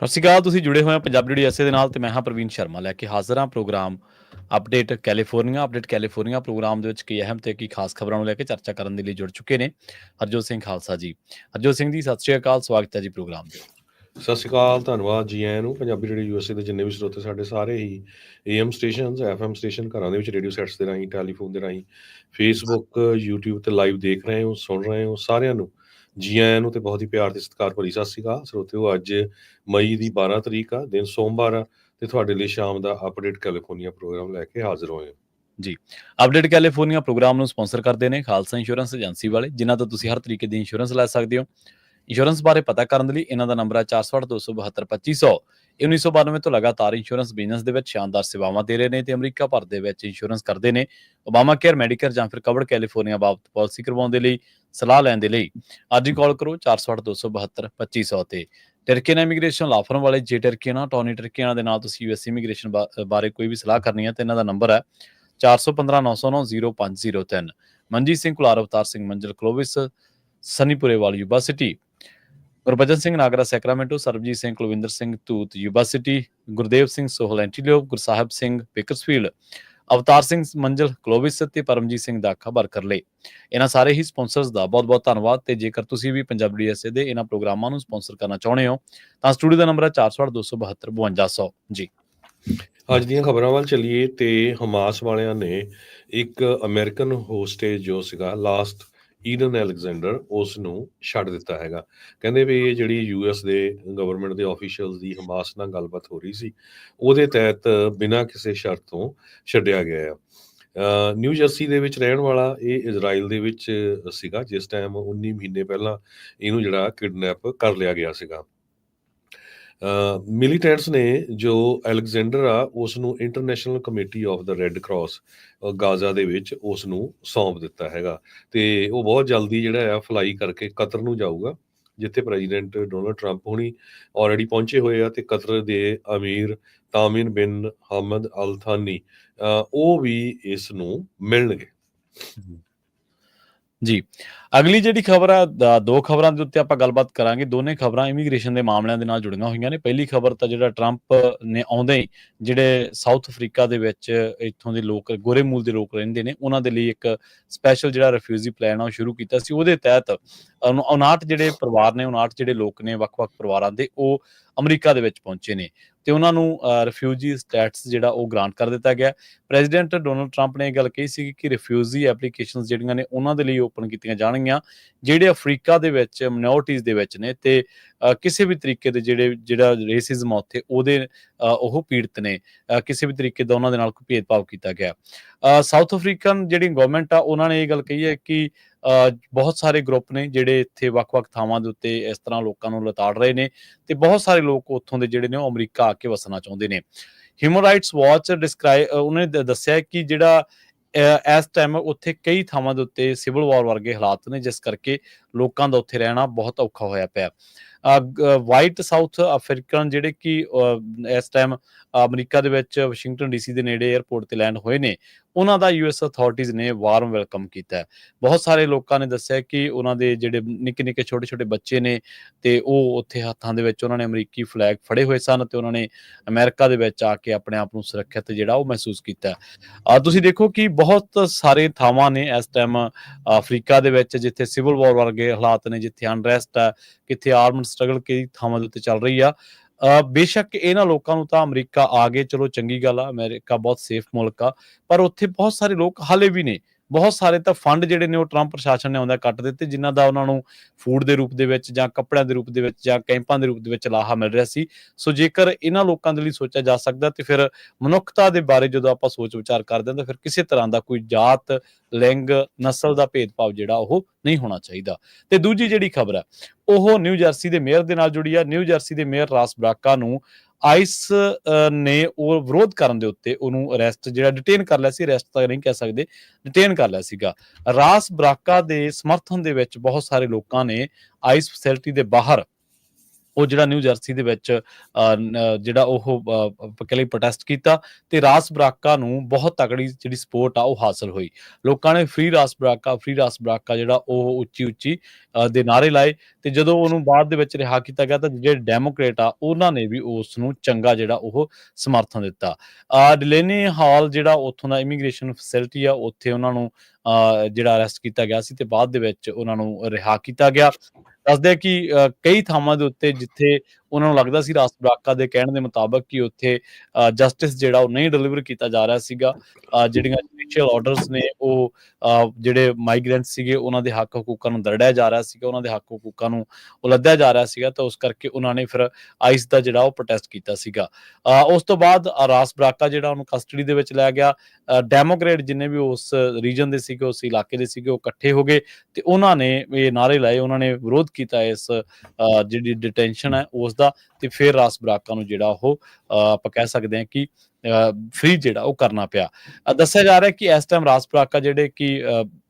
ਸਤਿ ਸ਼੍ਰੀ ਅਕਾਲ, ਤੁਸੀਂ ਜੁੜੇ ਹੋਏ ਹੋ ਪੰਜਾਬੀ ਡੀਡੀ ਐਸਏ ਦੇ ਨਾਲ ਤੇ ਮੈਂ ਹਾਂ ਪ੍ਰਵੀਨ ਸ਼ਰਮਾ ਲੈ ਕੇ ਹਾਜ਼ਰ ਹਾਂ program update California update California program ਦੇ ਵਿੱਚ ਕੀ ਅਹਿਮ ਤੇ ਕੀ ਖਾਸ ਖਬਰਾਂ ਨੂੰ ਲੈ ਕੇ ਚਰਚਾ ਕਰਨ ਦੇ ਲਈ ਜੁੜ ਚੁੱਕੇ ਨੇ ਹਰਜੋਤ ਸਿੰਘ ਖਾਲਸਾ ਜੀ। ਹਰਜੋਤ ਸਿੰਘ ਜੀ, ਸਤਿ ਸ਼੍ਰੀ ਅਕਾਲ, ਸਵਾਗਤ ਹੈ ਜੀ ਪ੍ਰੋਗਰਾਮ ਦੇ ਸਤਿ ਸ਼੍ਰੀ ਅਕਾਲ, ਧੰਨਵਾਦ ਜੀ ਆਇਆਂ ਨੂੰ। ਪੰਜਾਬੀ ਰੇਡੀਓ ਯੂਐਸਏ ਦੇ ਜਿੰਨੇ ਵੀ ਸਰੋਤੇ ਸਾਡੇ ਸਾਰੇ ਹੀ ਏਐਮ ਸਟੇਸ਼ਨਸ ਐਫਐਮ ਸਟੇਸ਼ਨ ਘਰਾਂ ਦੇ ਵਿੱਚ ਰੇਡੀਓ ਸੈਟਸ ਦੇ ਰਾਹੀਂ, ਟੈਲੀਫੋਨ ਦੇ ਰਾਹੀਂ, ਫੇਸਬੁੱਕ YouTube ਤੇ ਲਾਈਵ ਦੇਖ ਰਹੇ ਹੋ, ਸੁਣ ਰਹੇ ਹੋ ਸਾਰਿਆਂ ਨੂੰ। ਜੀ ਆਇਆਂ ਨੂੰ ਤੇ ਬਹੁਤ ਹੀ ਪਿਆਰ ਤੇ ਸਤਿਕਾਰ ਭਰੀ ਸਤਿ ਸ਼੍ਰੀ ਅਕਾਲ। ਸਰੋਤਿਓ, ਅੱਜ ਮਈ ਦੀ 12 ਤਰੀਕ ਆ, ਦਿਨ ਸੋਮਵਾਰ ਆ, ਤੇ ਤੁਹਾਡੇ ਲਈ ਸ਼ਾਮ ਦਾ ਅਪਡੇਟ ਕੈਲੀਫੋਰਨੀਆ ਪ੍ਰੋਗਰਾਮ ਲੈ ਕੇ ਹਾਜ਼ਰ ਹੋਏ ਜੀ, ਅਪਡੇਟ ਕੈਲੀਫੋਰਨੀਆ ਪ੍ਰੋਗਰਾਮ ਨੂੰ ਸਪਾਂਸਰ ਕਰਦੇ ਨੇ ਖਾਲਸਾ ਇੰਸ਼ੋਰੈਂਸ ਏਜੰਸੀ ਵਾਲੇ, ਜਿਨ੍ਹਾਂ ਤੋਂ ਤੁਸੀਂ ਹਰ ਤਰੀਕੇ ਦੀ ਇੰਸ਼ੋਰੈਂਸ ਲੈ ਸਕਦੇ ਹੋ। ਇੰਸ਼ੋਰੈਂਸ ਬਾਰੇ ਪਤਾ ਕਰਨ ਦੇ ਲਈ ਇਹਨਾਂ ਦਾ ਨੰਬਰ ਹੈ 4827272500 ਇਹ 1992 ਤੋਂ ਲਗਾਤਾਰ ਇੰਸ਼ੋਰੈਂਸ ਬਿਜ਼ਨਸ ਦੇ ਵਿੱਚ ਸ਼ਾਨਦਾਰ ਸੇਵਾਵਾਂ ਦੇ ਰਹੇ ਨੇ ਤੇ ਅਮਰੀਕਾ ਭਰ ਦੇ ਵਿੱਚ ਇੰਸ਼ੋਰੈਂਸ ਕਰਦੇ ਨੇ। ਓਬਾਮਾ ਕੇਅਰ ਮੈਡੀਕਲ ਜਾਂ ਫਿਰ ਕਵਰਡ ਕੈਲੀਫੋਰਨੀਆ ਬਾਬਤ ਪਾਲਿਸੀ ਕਰਵਾਉਣ ਦੇ ਲਈ, ਸਲਾਹ ਲੈਣ ਦੇ ਲਈ। ਅੱਜ ਹੀ ਕਾਲ ਕਰੋ 4827272500 ਤੇ। ਟਰਕੀਨਾ ਇਮੀਗ੍ਰੇਸ਼ਨ ਲਾਅ ਫਰਮ ਵਾਲੇ ਜੇ ਟਰਕੀਨਾ ਟੌਨੀ ਟਰਕੀਨਾ ਦੇ ਨਾਲ ਤੁਸੀਂ ਯੂਐਸ ਇਮੀਗ੍ਰੇਸ਼ਨ ਬਾਰੇ ਕੋਈ ਵੀ ਸਲਾਹ ਕਰਨੀ ਹੈ ਤੇ ਇਹਨਾਂ ਦਾ ਨੰਬਰ ਹੈ 4159090503 ਮਨਜੀਤ ਸਿੰਘ ਕੁਲਾਰ, ਅਵਤਾਰ ਸਿੰਘ ਮੰਜ਼ਲ ਕਲੋਵਿਸ ਸਨੀਪੁਰੇ ਵਾਲੀ university Gurbachan Singh Nagra, Sacramento, Sarabjit Singh, Kulwinder Singh Toot university Gurdev Singh Sohal Antelope Gursahib Singh, Bakersfield, Avtar Singh Manzil, Clovis ਤੇ ਪਰਮਜੀਤ ਸਿੰਘ ਦਾ ਖਬਰ ਕਰ ਲਈ ਇਹਨਾਂ ਸਾਰੇ ਹੀ ਸਪਾਂਸਰਸ ਦਾ ਬਹੁਤ-ਬਹੁਤ ਧੰਨਵਾਦ ਤੇ ਜੇਕਰ ਤੁਸੀਂ ਵੀ ਪੰਜਾਬੀ ਡੀਐਸਏ ਦੇ ਇਹਨਾਂ ਪ੍ਰੋਗਰਾਮਾਂ ਨੂੰ ਸਪਾਂਸਰ ਕਰਨਾ ਚਾਹੁੰਦੇ ਹੋ, ਤਾਂ ਸਟੂਡੀਓ ਦਾ ਨੰਬਰ ਹੈ 4827252500 ਜੀ। ਅੱਜ ਦੀਆਂ ਖਬਰਾਂ ਵੱਲ ਚਲੀਏ ਤੇ ਹਮਾਸ ਵਾਲਿਆਂ ਨੇ ਇੱਕ ਅਮਰੀਕਨ ਹੋਸਟੇਜ ਜੋ ਸੀਗਾ ਲਾਸਟ ਈਡਨ ਅਲੈਗਜ਼ੈਂਡਰ ਉਸ ਨੂੰ ਛੱਡ ਦਿੱਤਾ ਹੈਗਾ। ਕਹਿੰਦੇ ਵੀ ਇਹ ਜਿਹੜੀ ਯੂਐਸ ਦੇ ਗਵਰਨਮੈਂਟ ਦੇ ਆਫੀਸ਼ੀਅਲਸ ਦੀ ਹਮਾਸ ਨਾਲ ਗੱਲਬਾਤ ਹੋ ਰਹੀ ਸੀ, ਉਹਦੇ ਤਹਿਤ ਬਿਨਾਂ ਕਿਸੇ ਸ਼ਰਤ ਤੋਂ ਛੱਡਿਆ ਗਿਆ ਆ। ਨਿਊ ਜਰਸੀ ਦੇ ਵਿੱਚ ਰਹਿਣ ਵਾਲਾ ਇਹ ਇਜ਼ਰਾਈਲ ਦੇ ਵਿੱਚ ਸੀਗਾ, ਜਿਸ ਟਾਈਮ 19 ਮਹੀਨੇ ਪਹਿਲਾਂ ਇਹਨੂੰ ਜਿਹੜਾ ਕਿਡਨੈਪ ਕਰ ਲਿਆ ਗਿਆ ਸੀਗਾ। ਮਿਲੀਟੈਂਟਸ ਨੇ ਜੋ ਅਲੈਗਜ਼ੈਂਡਰ ਆ ਉਸ ਨੂੰ International Committee of the Red Cross Gaza ਦੇ ਵਿੱਚ ਉਸ ਨੂੰ ਸੌਂਪ ਦਿੱਤਾ ਹੈਗਾ। ਤੇ ਉਹ ਬਹੁਤ ਜਲਦੀ ਜਿਹੜਾ ਆ, ਫਲਾਈ ਕਰਕੇ ਕਤਰ ਨੂੰ ਜਾਊਗਾ, ਜਿੱਥੇ ਪ੍ਰੈਜ਼ੀਡੈਂਟ ਡੋਨਲਡ ਟਰੰਪ ਹੁਣੀ ਆਲਰੇਡੀ ਪਹੁੰਚੇ ਹੋਏ ਆ ਤੇ ਕਤਰ ਦੇ ਅਮੀਰ ਤਾਮਿਨ ਬਿਨ ਹਮਦ ਅਲ ਥਾਨੀ ਉਹ ਵੀ ਇਸ ਨੂੰ ਮਿਲਣਗੇ। ਜੀ। ਅਗਲੀ ਜਿਹੜੀ ਖਬਰ ਆ, ਦੋ ਖਬਰਾਂ ਦੇ ਉੱਤੇ ਆਪਾਂ ਗੱਲਬਾਤ ਕਰਾਂਗੇ। ਦੋਨੇ ਖਬਰਾਂ ਇਮੀਗ੍ਰੇਸ਼ਨ ਦੇ ਮਾਮਲਿਆਂ ਦੇ ਨਾਲ ਜੁੜੀਆਂ ਹੋਈਆਂ ਨੇ। ਪਹਿਲੀ ਖਬਰ ਤਾਂ ਜਿਹੜਾ ਟਰੰਪ ਨੇ ਆਉਂਦੇ ਹੀ ਜਿਹੜੇ ਸਾਊਥ ਅਫਰੀਕਾ ਦੇ ਵਿੱਚ ਇੱਥੋਂ ਦੇ ਲੋਕ ਗੋਰੇ ਮੂਲ ਦੇ ਲੋਕ ਰਹਿੰਦੇ ਨੇ, ਉਹਨਾਂ ਦੇ ਲਈ ਇੱਕ ਸਪੈਸ਼ਲ ਜਿਹੜਾ ਰਿਫਿਊਜੀ ਪਲਾਨ ਆ, ਉਹ ਸ਼ੁਰੂ ਕੀਤਾ ਸੀ। ਉਹਦੇ ਤਹਿਤ ਉਨ- 59 ਜਿਹੜੇ ਪਰਿਵਾਰ ਨੇ 59 ਜਿਹੜੇ ਲੋਕ ਨੇ, ਵੱਖ-ਵੱਖ ਪਰਿਵਾਰਾਂ ਦੇ, ਉਹ ਅਮਰੀਕਾ ਦੇ ਵਿੱਚ ਪਹੁੰਚੇ ਨੇ। ਤੇ ਉਹਨਾਂ ਨੂੰ ਰਿਫਿਊਜੀ ਸਟੇਟਸ ਜਿਹੜਾ ਉਹ ਗ੍ਰਾਂਟ ਕਰ ਦਿੱਤਾ ਗਿਆ। ਪ੍ਰੈਜ਼ੀਡੈਂਟ ਡੋਨਲਡ ਟਰੰਪ ਨੇ ਇਹ ਗੱਲ ਕਹੀ ਸੀ ਕਿ ਰਿਫਿਊਜੀ ਐਪਲੀਕੇਸ਼ਨਸ ਜਿਹੜੀਆਂ ਨੇ ਉਹਨਾਂ ਦੇ ਲਈ ਓਪਨ ਕੀਤੀਆਂ ਜਾਣਗੀਆਂ, ਜਿਹੜੇ ਅਫਰੀਕਾ ਦੇ ਵਿੱਚ ਮਿਨੋਰਟੀਜ਼ ਦੇ ਵਿੱਚ ਨੇ ਤੇ ਕਿਸੇ ਵੀ ਤਰੀਕੇ ਦੇ ਜਿਹੜੇ, ਜਿਹੜਾ ਰੇਸਿਜ਼ਮ ਆ ਉੱਥੇ, ਉਹਦੇ ਉਹ ਪੀੜਤ ਨੇ। ਕਿਸੇ ਵੀ ਤਰੀਕੇ ਦਾ ਉਹਨਾਂ ਦੇ ਨਾਲ ਕੋਈ ਭੇਦਭਾਵ ਕੀਤਾ ਗਿਆ। ਸਾਊਥ ਅਫਰੀਕਨ ਜਿਹੜੀ ਗਵਰਨਮੈਂਟ ਆ, ਉਹਨਾਂ ਨੇ ਇਹ ਗੱਲ ਕਹੀ ਹੈ ਕਿ ਬਹੁਤ ਸਾਰੇ ਗਰੁੱਪ ਨੇ ਜਿਹੜੇ ਇੱਥੇ ਵੱਖ-ਵੱਖ ਥਾਵਾਂ ਦੇ ਉੱਤੇ ਇਸ ਤਰ੍ਹਾਂ ਲੋਕਾਂ ਨੂੰ ਲਤਾੜ ਰਹੇ ਨੇ ਤੇ ਬਹੁਤ ਸਾਰੇ ਲੋਕ ਉੱਥੋਂ ਦੇ ਜਿਹੜੇ ਨੇ ਉਹ ਅਮਰੀਕਾ ਆ ਕੇ ਵਸਣਾ ਚਾਹੁੰਦੇ ਨੇ। ਹਿਊਮਨ ਰਾਈਟਸ ਵਾਚ ਡਿਸਕ੍ਰਾਈਬ ਉਹਨੇ ਦੱਸਿਆ ਕਿ ਜਿਹੜਾ ਇਸ ਟਾਈਮ ਉੱਥੇ ਕਈ ਥਾਵਾਂ ਦੇ ਉੱਤੇ ਸਿਵਲ ਵਾਰ ਵਰਗੇ ਹਾਲਾਤ ਨੇ ਜਿਸ ਕਰਕੇ ਲੋਕਾਂ ਦਾ ਉੱਥੇ ਰਹਿਣਾ ਬਹੁਤ ਔਖਾ ਹੋਇਆ ਪਿਆ। ਵਾਈਟ ਸਾਊਥ ਅਫਰੀਕਨ ਜਿਹੜੇ ਕਿ ਅ, ਇਸ ਟਾਈਮ ਅਮਰੀਕਾ ਦੇ ਵਿੱਚ ਵਾਸ਼ਿੰਗਟਨ ਡੀਸੀ ਦੇ ਨੇੜੇ 에ਅਰਪੋਰਟ ਤੇ ਲੈਂਡ ਹੋਏ ਨੇ ਉਹਨਾਂ ਦਾ ਯੂਐਸ ਅਥਾਰਟੀਜ਼ ਨੇ ਵਾਰਮ ਵੈਲਕਮ ਕੀਤਾ ਹੈ। ਬਹੁਤ ਸਾਰੇ ਲੋਕਾਂ ਨੇ ਦੱਸਿਆ ਕਿ ਉਹਨਾਂ ਦੇ ਜਿਹੜੇ ਨਿੱਕੇ ਨਿੱਕੇ ਛੋਟੇ ਛੋਟੇ ਬੱਚੇ ਨੇ ਤੇ ਉਹ ਉੱਥੇ ਹੱਥਾਂ ਦੇ ਵਿੱਚ ਉਹਨਾਂ ਨੇ ਅਮਰੀਕੀ ਫਲੈਗ ਫੜੇ ਹੋਏ ਸਨ ਤੇ ਉਹਨਾਂ ਨੇ ਅਮਰੀਕਾ ਦੇ ਵਿੱਚ ਆ ਕੇ ਆਪਣੇ ਆਪ ਨੂੰ ਸੁਰੱਖਿਅਤ ਜਿਹੜਾ ਉਹ ਮਹਿਸੂਸ ਕੀਤਾ ਆ ਤੁਸੀਂ ਦੇਖੋ ਕਿ ਬਹੁਤ ਸਾਰੇ ਥਾਵਾਂ ਨੇ ਇਸ ਟਾਈਮ ਅਫਰੀਕਾ ਦੇ ਵਿੱਚ ਜਿੱਥੇ ਸਿਵਲ ਵਾਰ ਵਰਗੇ ਹਾਲਾਤ ਨੇ, ਜਿੱਥੇ ਅਨਰੈਸਟ ਆ ਕਿੱਥੇ ਆਰਮਡ ਸਟਰਗਲ ਕਈ ਥਾਵਾਂ ਦੇ ਉੱਤੇ ਚੱਲ ਰਹੀ ਆ। ਬੇਸ਼ੱਕ ਇਹਨਾਂ ਲੋਕਾਂ ਨੂੰ ਤਾਂ ਅਮਰੀਕਾ ਆ ਗਏ, ਚਲੋ ਚੰਗੀ ਗੱਲ ਆ, ਅਮਰੀਕਾ ਬਹੁਤ ਸੇਫ ਮੁਲਕ ਆ, ਪਰ ਉੱਥੇ ਬਹੁਤ ਸਾਰੇ ਲੋਕ ਹਾਲੇ ਵੀ ਨੇ। ਬਹੁਤ ਸਾਰੇ ਤਾਂ ਫੰਡ ਜਿਹੜੇ ਨੇ ਉਹ ਟਰੰਪ ਪ੍ਰਸ਼ਾਸਨ ਨੇ ਆਉਂਦਾ ਕੱਟ ਦਿੱਤੇ, ਜਿਨ੍ਹਾਂ ਦਾ ਉਹਨਾਂ ਨੂੰ ਫੂਡ ਦੇ ਰੂਪ ਦੇ ਵਿੱਚ ਜਾਂ ਕੱਪੜਿਆਂ ਦੇ ਰੂਪ ਦੇ ਵਿੱਚ ਜਾਂ ਕੈਂਪਾਂ ਦੇ ਰੂਪ ਦੇ ਵਿੱਚ ਲਾਹਾ ਮਿਲ ਰਿਹਾ ਸੀ। ਸੋ ਜੇਕਰ ਇਹਨਾਂ ਲੋਕਾਂ ਦੇ ਲਈ ਸੋਚਿਆ ਜਾ ਸਕਦਾ ਤੇ ਫਿਰ ਮਨੁੱਖਤਾ ਦੇ ਬਾਰੇ ਜਦੋਂ ਆਪਾਂ ਸੋਚ ਵਿਚਾਰ ਕਰਦੇ ਹਾਂ ਤਾਂ ਫਿਰ ਕਿਸੇ ਤਰ੍ਹਾਂ ਦਾ ਕੋਈ ਜਾਤ, ਲਿੰਗ, ਨਸਲ ਦਾ ਭੇਦਭਾਵ ਜਿਹੜਾ ਉਹ ਨਹੀਂ ਹੋਣਾ ਚਾਹੀਦਾ। ਤੇ ਦੂਜੀ ਜਿਹੜੀ ਖਬਰ ਹੈ, ਉਹ ਨਿਊ ਜਰਸੀ ਦੇ ਮੇਅਰ ਦੇ ਨਾਲ ਜੁੜੀ ਆ। ਨਿਊ ਜਰਸੀ ਦੇ ਮੇਅਰ ਰਾਸ ਬਰਾਕਾ ਨੂੰ ਆਈਸ ਨੇ ਉਹ ਵਿਰੋਧ ਕਰਨ ਦੇ ਉੱਤੇ ਉਹਨੂੰ ਅਰੈਸਟ ਜਿਹੜਾ ਡਿਟੇਨ ਕਰ ਲਿਆ ਸੀ ਅਰੈਸਟ ਤਾਂ ਨਹੀਂ ਕਹਿ ਸਕਦੇ ਡਿਟੇਨ ਕਰ ਲਿਆ ਸੀਗਾ। ਰਾਸ ਬਰਾਕਾ ਦੇ ਸਮਰਥਨ ਦੇ ਵਿੱਚ ਬਹੁਤ ਸਾਰੇ ਲੋਕਾਂ ਨੇ ਆਈਸ ਫੈਸਿਲਿਟੀ ਦੇ ਬਾਹਰ ਉਹ ਜਿਹੜਾ ਨਿਊ ਜਰਸੀ ਦੇ ਵਿੱਚ ਜਿਹੜਾ ਉਹ ਲਈ ਪ੍ਰੋਟੈਸਟ ਕੀਤਾ ਤੇ ਰਾਸ ਬਰਾਕਾ ਨੂੰ ਬਹੁਤ ਤਕੜੀ ਜਿਹੜੀ ਸਪੋਰਟ ਆ ਉਹ ਹਾਸਲ ਹੋਈ। ਲੋਕਾਂ ਨੇ ਫ੍ਰੀ ਰਾਸ ਬਰਾਕਾ ਫ੍ਰੀ ਰਾਸ ਬਰਾਕਾ ਜਿਹੜਾ ਉਹ ਉੱਚੀ ਉੱਚੀ ਦੇ ਨਾਰੇ ਲਾਏ ਤੇ ਜਦੋਂ ਉਹਨੂੰ ਬਾਅਦ ਦੇ ਵਿੱਚ ਰਿਹਾ ਕੀਤਾ ਗਿਆ ਤਾਂ ਜਿਹੜੇ ਡੈਮੋਕ੍ਰੇਟ ਆ ਉਹਨਾਂ ਨੇ ਵੀ ਉਸ ਨੂੰ ਚੰਗਾ ਜਿਹੜਾ ਉਹ ਸਮਰਥਨ ਦਿੱਤਾ। ਅ, ਡਿਲੇਨੀ ਹਾਲ ਜਿਹੜਾ ਉੱਥੋਂ ਦਾ ਇਮੀਗ੍ਰੇਸ਼ਨ ਫੈਸਿਲਿਟੀ ਆ ਉੱਥੇ ਉਹਨਾਂ ਨੂੰ ਅ, ਜਿਹੜਾ ਅਰੈਸਟ ਕੀਤਾ ਗਿਆ ਸੀ ਤੇ ਬਾਅਦ ਦੇ ਵਿੱਚ ਉਹਨਾਂ ਨੂੰ ਰਿਹਾ ਕੀਤਾ ਗਿਆ। ਦੱਸਦੇ ਕਿ ਕਈ ਥਾਵਾਂ ਦੇ ਉੱਤੇ ਜਿੱਥੇ ਉਹਨਾਂ ਨੂੰ ਲੱਗਦਾ ਸੀ ਰਾਸ ਬਰਾਕਾ ਦੇ ਕਹਿਣ ਦੇ ਮੁਤਾਬਕ ਕਿ ਉੱਥੇ ਜਸਟਿਸ ਜਿਹੜਾ ਉਹ ਨਹੀਂ ਡਿਲੀਵਰ ਕੀਤਾ ਜਾ ਰਿਹਾ ਸੀਗਾ। ਜਿਹੜੀਆਂ ਜੁਡੀਸ਼ੀਅਲ ਆਰਡਰਸ ਨੇ ਉਹ ਜਿਹੜੇ ਮਾਈਗ੍ਰੈਂਟ ਸੀਗੇ, ਉਹਨਾਂ ਦੇ ਹੱਕ ਹਕੂਕਾਂ ਨੂੰ ਦਰੜਿਆ ਜਾ ਰਿਹਾ ਸੀਗਾ, ਉਹਨਾਂ ਦੇ ਹੱਕ ਹਕੂਕਾਂ ਨੂੰ ਉਲੱਧਿਆ ਜਾ ਰਿਹਾ ਸੀਗਾ ਤਾਂ ਉਸ ਕਰਕੇ ਉਹਨਾਂ ਨੇ ਫਿਰ ਆਈਸ ਦਾ ਜਿਹੜਾ ਉਹ ਪ੍ਰੋਟੈਸਟ ਕੀਤਾ ਸੀਗਾ। ਉਸ ਤੋਂ ਬਾਅਦ ਰਾਸ ਬਰਾਕਾ ਜਿਹੜਾ ਉਹਨੂੰ ਕਸਟਡੀ ਦੇ ਵਿੱਚ ਲਿਆ ਗਿਆ। ਡੈਮੋਕ੍ਰੇਟ ਜਿੰਨੇ ਵੀ ਉਸ ਰੀਜਨ ਦੇ ਸੀਗੇ, ਉਸ ਇਲਾਕੇ ਦੇ ਸੀਗੇ, ਉਹ ਇਕੱਠੇ ਹੋ ਗਏ ਤੇ ਉਹਨਾਂ ਨੇ ਇਹ ਨਾਰੇ ਲਾਏ, ਉਹਨਾਂ ਨੇ ਵਿਰੋਧ ਕੀਤਾ ਇਸ ਜਿਹੜੀ ਡਿਟੈਂਸ਼ਨ ਹੈ, ਉਸ ਦਾ ਤੇ ਫਿਰ ਰਾਸ ਬਰਾਕਾ ਨੂੰ ਜਿਹੜਾ ਉਹ ਆਪਾਂ ਕਹਿ ਸਕਦੇ ਹਾਂ ਕਿ ਫ੍ਰੀ ਜਿਹੜਾ ਉਹ ਕਰਨਾ ਪਿਆ। ਦੱਸਿਆ ਜਾ ਰਿਹਾ ਕਿ ਇਸ ਟਾਈਮ ਰਾਸ ਬਰਾਕਾ ਜਿਹੜੇ ਕਿ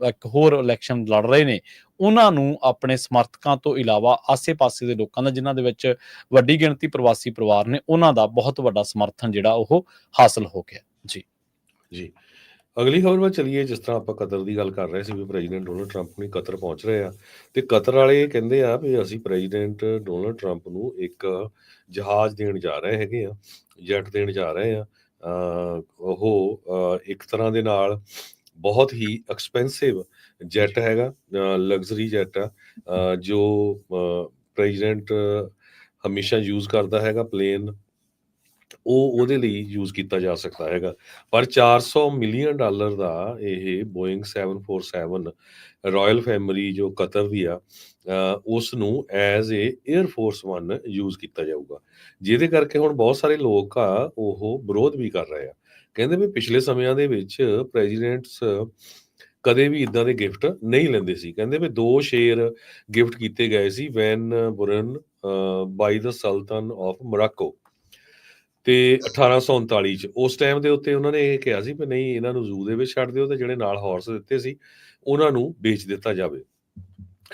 ਇੱਕ ਹੋਰ ਇਲੈਕਸ਼ਨ ਲੜ ਰਹੇ ਨੇ, ਉਹਨਾਂ ਨੂੰ ਆਪਣੇ ਸਮਰਥਕਾਂ ਤੋਂ ਇਲਾਵਾ ਆਸੇ-ਪਾਸੇ ਦੇ ਲੋਕਾਂ ਦਾ, ਜਿਨ੍ਹਾਂ ਦੇ ਵਿੱਚ ਵੱਡੀ ਗਿਣਤੀ ਪ੍ਰਵਾਸੀ ਪਰਿਵਾਰ ਨੇ, ਉਹਨਾਂ ਦਾ ਬਹੁਤ ਵੱਡਾ ਸਮਰਥਨ ਜਿਹੜਾ ਉਹ ਹਾਸਲ ਹੋ ਗਿਆ। ਜੀ। ਜੀ। ਅਗਲੀ ਖਬਰ ਵੱਲ ਚਲੀਏ ਜਿਸ ਤਰ੍ਹਾਂ ਆਪਾਂ ਕਤਰ ਦੀ ਗੱਲ ਕਰ ਰਹੇ ਸੀ ਵੀ ਪ੍ਰੈਜ਼ੀਡੈਂਟ ਡੋਨਲਡ ਟਰੰਪ ਨੇ ਕਤਰ ਪਹੁੰਚ ਰਹੇ ਆ। ਤੇ ਕਤਰ ਵਾਲੇ ਕਹਿੰਦੇ ਆ ਵੀ ਅਸੀਂ ਪ੍ਰੈਜ਼ੀਡੈਂਟ ਡੋਨਲਡ ਟਰੰਪ ਨੂੰ ਇੱਕ ਜਹਾਜ਼ ਦੇਣ ਜਾ ਰਹੇ ਹੈਗੇ ਆ ਜੈਟ ਦੇਣ ਜਾ ਰਹੇ ਆ। ਉਹ ਇੱਕ ਤਰ੍ਹਾਂ ਦੇ ਨਾਲ ਬਹੁਤ ਹੀ ਐਕਸਪੈਂਸਿਵ ਜੈਟ ਹੈਗਾ ਲਗਜ਼ਰੀ ਜੈਟ ਆ ਜੋ ਪ੍ਰੈਜ਼ੀਡੈਂਟ ਹਮੇਸ਼ਾ ਯੂਜ਼ ਕਰਦਾ ਹੈਗਾ ਪਲੇਨ ਉਹ ਉਹਦੇ ਲਈ ਯੂਜ਼ ਕੀਤਾ ਜਾ ਸਕਦਾ ਹੈਗਾ। ਪਰ 400 ਮਿਲੀਅਨ ਡਾਲਰ ਦਾ ਇਹ ਬੋਇੰਗ 747 ਰਾਇਲ ਫੈਮਿਲੀ ਜੋ ਕਤਰ ਦੀ ਆ, ਅਹ ਉਸ ਨੂੰ as a air force 1 use ਕੀਤਾ ਜਾਊਗਾ। ਜਿਹਦੇ ਕਰਕੇ ਹੁਣ ਬਹੁਤ ਸਾਰੇ ਲੋਕ ਆ ਉਹ ਵਿਰੋਧ ਵੀ ਕਰ ਰਹੇ ਆ। ਕਹਿੰਦੇ ਵੀ ਪਿਛਲੇ ਸਮਿਆਂ ਦੇ ਵਿੱਚ ਪ੍ਰੈਜ਼ੀਡੈਂਟਸ ਕਦੇ ਵੀ ਇਦਾਂ ਦੇ ਗਿਫਟ ਨਹੀਂ ਲੈਂਦੇ ਸੀ। ਕਹਿੰਦੇ ਵੀ ਦੋ ਸ਼ੇਰ ਗਿਫਟ ਕੀਤੇ ਗਏ ਸੀ ਵੈਨ ਬੁਰਨ ਬਾਈ ਦਾ ਸੁਲਤਾਨ ਆਫ ਮੋਰਾਕੋ ਤੇ 1839 ਚ, ਉਸ ਟਾਈਮ ਦੇ ਉੱਤੇ ਉਹਨਾਂ ਨੇ ਇਹ ਕਿਹਾ ਸੀ ਕਿ ਨਹੀਂ, ਇਹਨਾਂ ਨੂੰ ਜ਼ੂ ਦੇ ਵਿੱਚ ਛੱਡ ਦਿਓ ਤੇ ਜਿਹੜੇ ਨਾਲ ਹਾਰਸ ਦਿੱਤੇ ਸੀ, ਉਹਨਾਂ ਨੂੰ ਵੇਚ ਦਿੱਤਾ ਜਾਵੇ।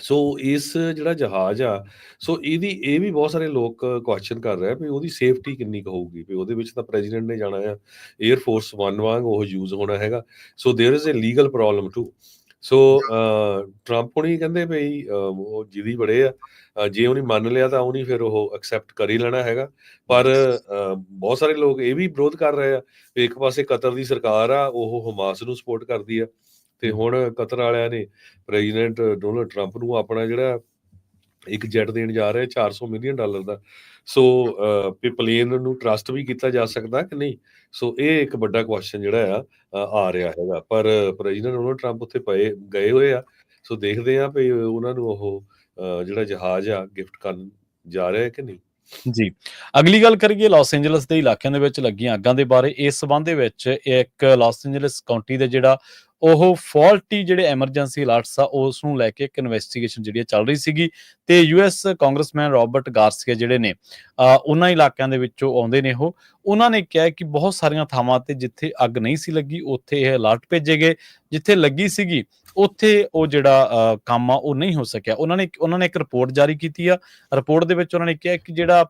ਸੋ ਇਸ ਜਿਹੜਾ ਜਹਾਜ਼ ਆ ਸੋ ਇਹਦੀ, ਇਹ ਵੀ ਬਹੁਤ ਸਾਰੇ ਲੋਕ ਕੁਐਸਚਨ ਕਰ ਰਹੇ ਆ ਵੀ ਉਹਦੀ ਸੇਫਟੀ ਕਿੰਨੀ ਕੁ ਹੋਊਗੀ, ਵੀ ਉਹਦੇ ਵਿੱਚ ਤਾਂ ਪ੍ਰੈਜ਼ੀਡੈਂਟ ਨੇ ਜਾਣਾ ਆ 에ਅਰ ਫੋਰਸ 1 ਵਾਂਗ ਉਹ ਯੂਜ਼ ਹੋਣਾ ਹੈਗਾ। So there is a legal problem too so Trump ਹੁਣੀ ਕਹਿੰਦੇ ਭਈ ਉਹ ਜਿਹਦੀ ਬੜੇ ਆ। ਜੇ ਉਹਨੇ ਮੰਨ ਲਿਆ ਤਾਂ ਉਹਨੇ ਫਿਰ ਉਹ ਐਕਸੈਪਟ ਕਰ ਹੀ ਲੈਣਾ ਹੈਗਾ। ਪਰ ਬਹੁਤ ਸਾਰੇ ਲੋਕ ਇਹ ਵੀ ਵਿਰੋਧ ਕਰ ਰਹੇ ਆ ਵੀ ਇੱਕ ਪਾਸੇ ਕਤਰ ਦੀ ਸਰਕਾਰ ਆ, ਉਹ ਹਮਾਸ ਨੂੰ ਸਪੋਰਟ ਕਰਦੀ ਆ। ਤੇ ਹੁਣ ਕਤਰ ਵਾਲਿਆਂ ਨੇ ਪ੍ਰੈਜ਼ੀਡੈਂਟ ਡੋਨਲਡ ਟਰੰਪ ਨੂੰ ਆਪਣਾ ਜਿਹੜਾ ਇੱਕ ਜੈਟ ਦੇਣ ਜਾ ਰਿਹਾ 400 ਮਿਲੀਅਨ ਡਾਲਰ ਦਾ। ਸੋ ਅਹ, ਨੂੰ ਟਰਸਟ ਵੀ ਕੀਤਾ ਜਾ ਸਕਦਾ ਕਿ ਨਹੀਂ? ਸੋ ਇਹ ਇੱਕ ਵੱਡਾ ਕੁਐਸਚਨ ਜਿਹੜਾ ਆ ਆ ਰਿਹਾ ਹੈਗਾ। ਪਰ ਪ੍ਰੈਜ਼ੀਡੈਂਟ ਡੋਨਲਡ ਟਰੰਪ ਉੱਥੇ ਪਏ ਗਏ ਹੋਏ ਆ। ਸੋ ਦੇਖਦੇ ਆ ਵੀ ਉਹਨਾਂ ਨੂੰ ਉਹ ਜਿਹੜਾ ਜਹਾਜ਼ ਆ ਗਿਫਟ ਕਰਨ ਜਾ ਰਿਹਾ ਹੈ ਕਿ ਨਹੀਂ। ਜੀ। ਅਗਲੀ ਗੱਲ ਕਰੀਏ ਲਾਸ ਐਂਜਲਸ ਦੇ ਇਲਾਕਿਆਂ ਦੇ ਵਿੱਚ ਲੱਗੀਆਂ ਅੱਗਾਂ ਦੇ ਬਾਰੇ। ਇਸ ਸਬੰਧ ਦੇ ਵਿੱਚ ਇੱਕ ਲਾਸ ਐਂਜਲਸ ਕਾਉਂਟੀ ਦੇ ਜਿਹੜਾ ਉਹ ਫਾਲਟੀ ਜਿਹੜੇ ਐਮਰਜੈਂਸੀ ਅਲਰਟਸ ਆ ਉਸ ਨੂੰ ਲੈ ਕੇ ਇੱਕ ਇਨਵੈਸਟੀਗੇਸ਼ਨ ਜਿਹੜੀ ਆ ਚੱਲ ਰਹੀ ਸੀਗੀ ਤੇ ਯੂਐਸ ਕਾਂਗਰਸਮੈਨ ਰਾਬਰਟ ਗਾਰਸੀਆ ਜਿਹੜੇ ਨੇ ਅ, ਉਹਨਾਂ ਇਲਾਕਿਆਂ ਦੇ ਵਿੱਚੋਂ ਆਉਂਦੇ ਨੇ ਉਹ। ਉਹਨਾਂ ਨੇ ਕਿਹਾ ਕਿ ਬਹੁਤ ਸਾਰੀਆਂ ਥਾਵਾਂ ਤੇ ਜਿੱਥੇ ਅੱਗ ਨਹੀਂ ਸੀ ਲੱਗੀ ਉੱਥੇ ਇਹ ਅਲਰਟ ਭੇਜੇ ਗਏ। ਜਿੱਥੇ ਲੱਗੀ ਸੀਗੀ, ਉੱਥੇ ਉਹ ਜਿਹੜਾ ਕੰਮ ਆ, ਉਹ ਨਹੀਂ ਹੋ ਸਕਿਆ। ਉਹਨਾਂ ਨੇ ਉਹਨਾਂ ਨੇ ਇੱਕ ਰਿਪੋਰਟ ਜਾਰੀ ਕੀਤੀ ਆ। ਰਿਪੋਰਟ ਦੇ ਵਿੱਚ ਉਹਨਾਂ ਨੇ ਕਿਹਾ ਕਿ ਜਿਹੜਾ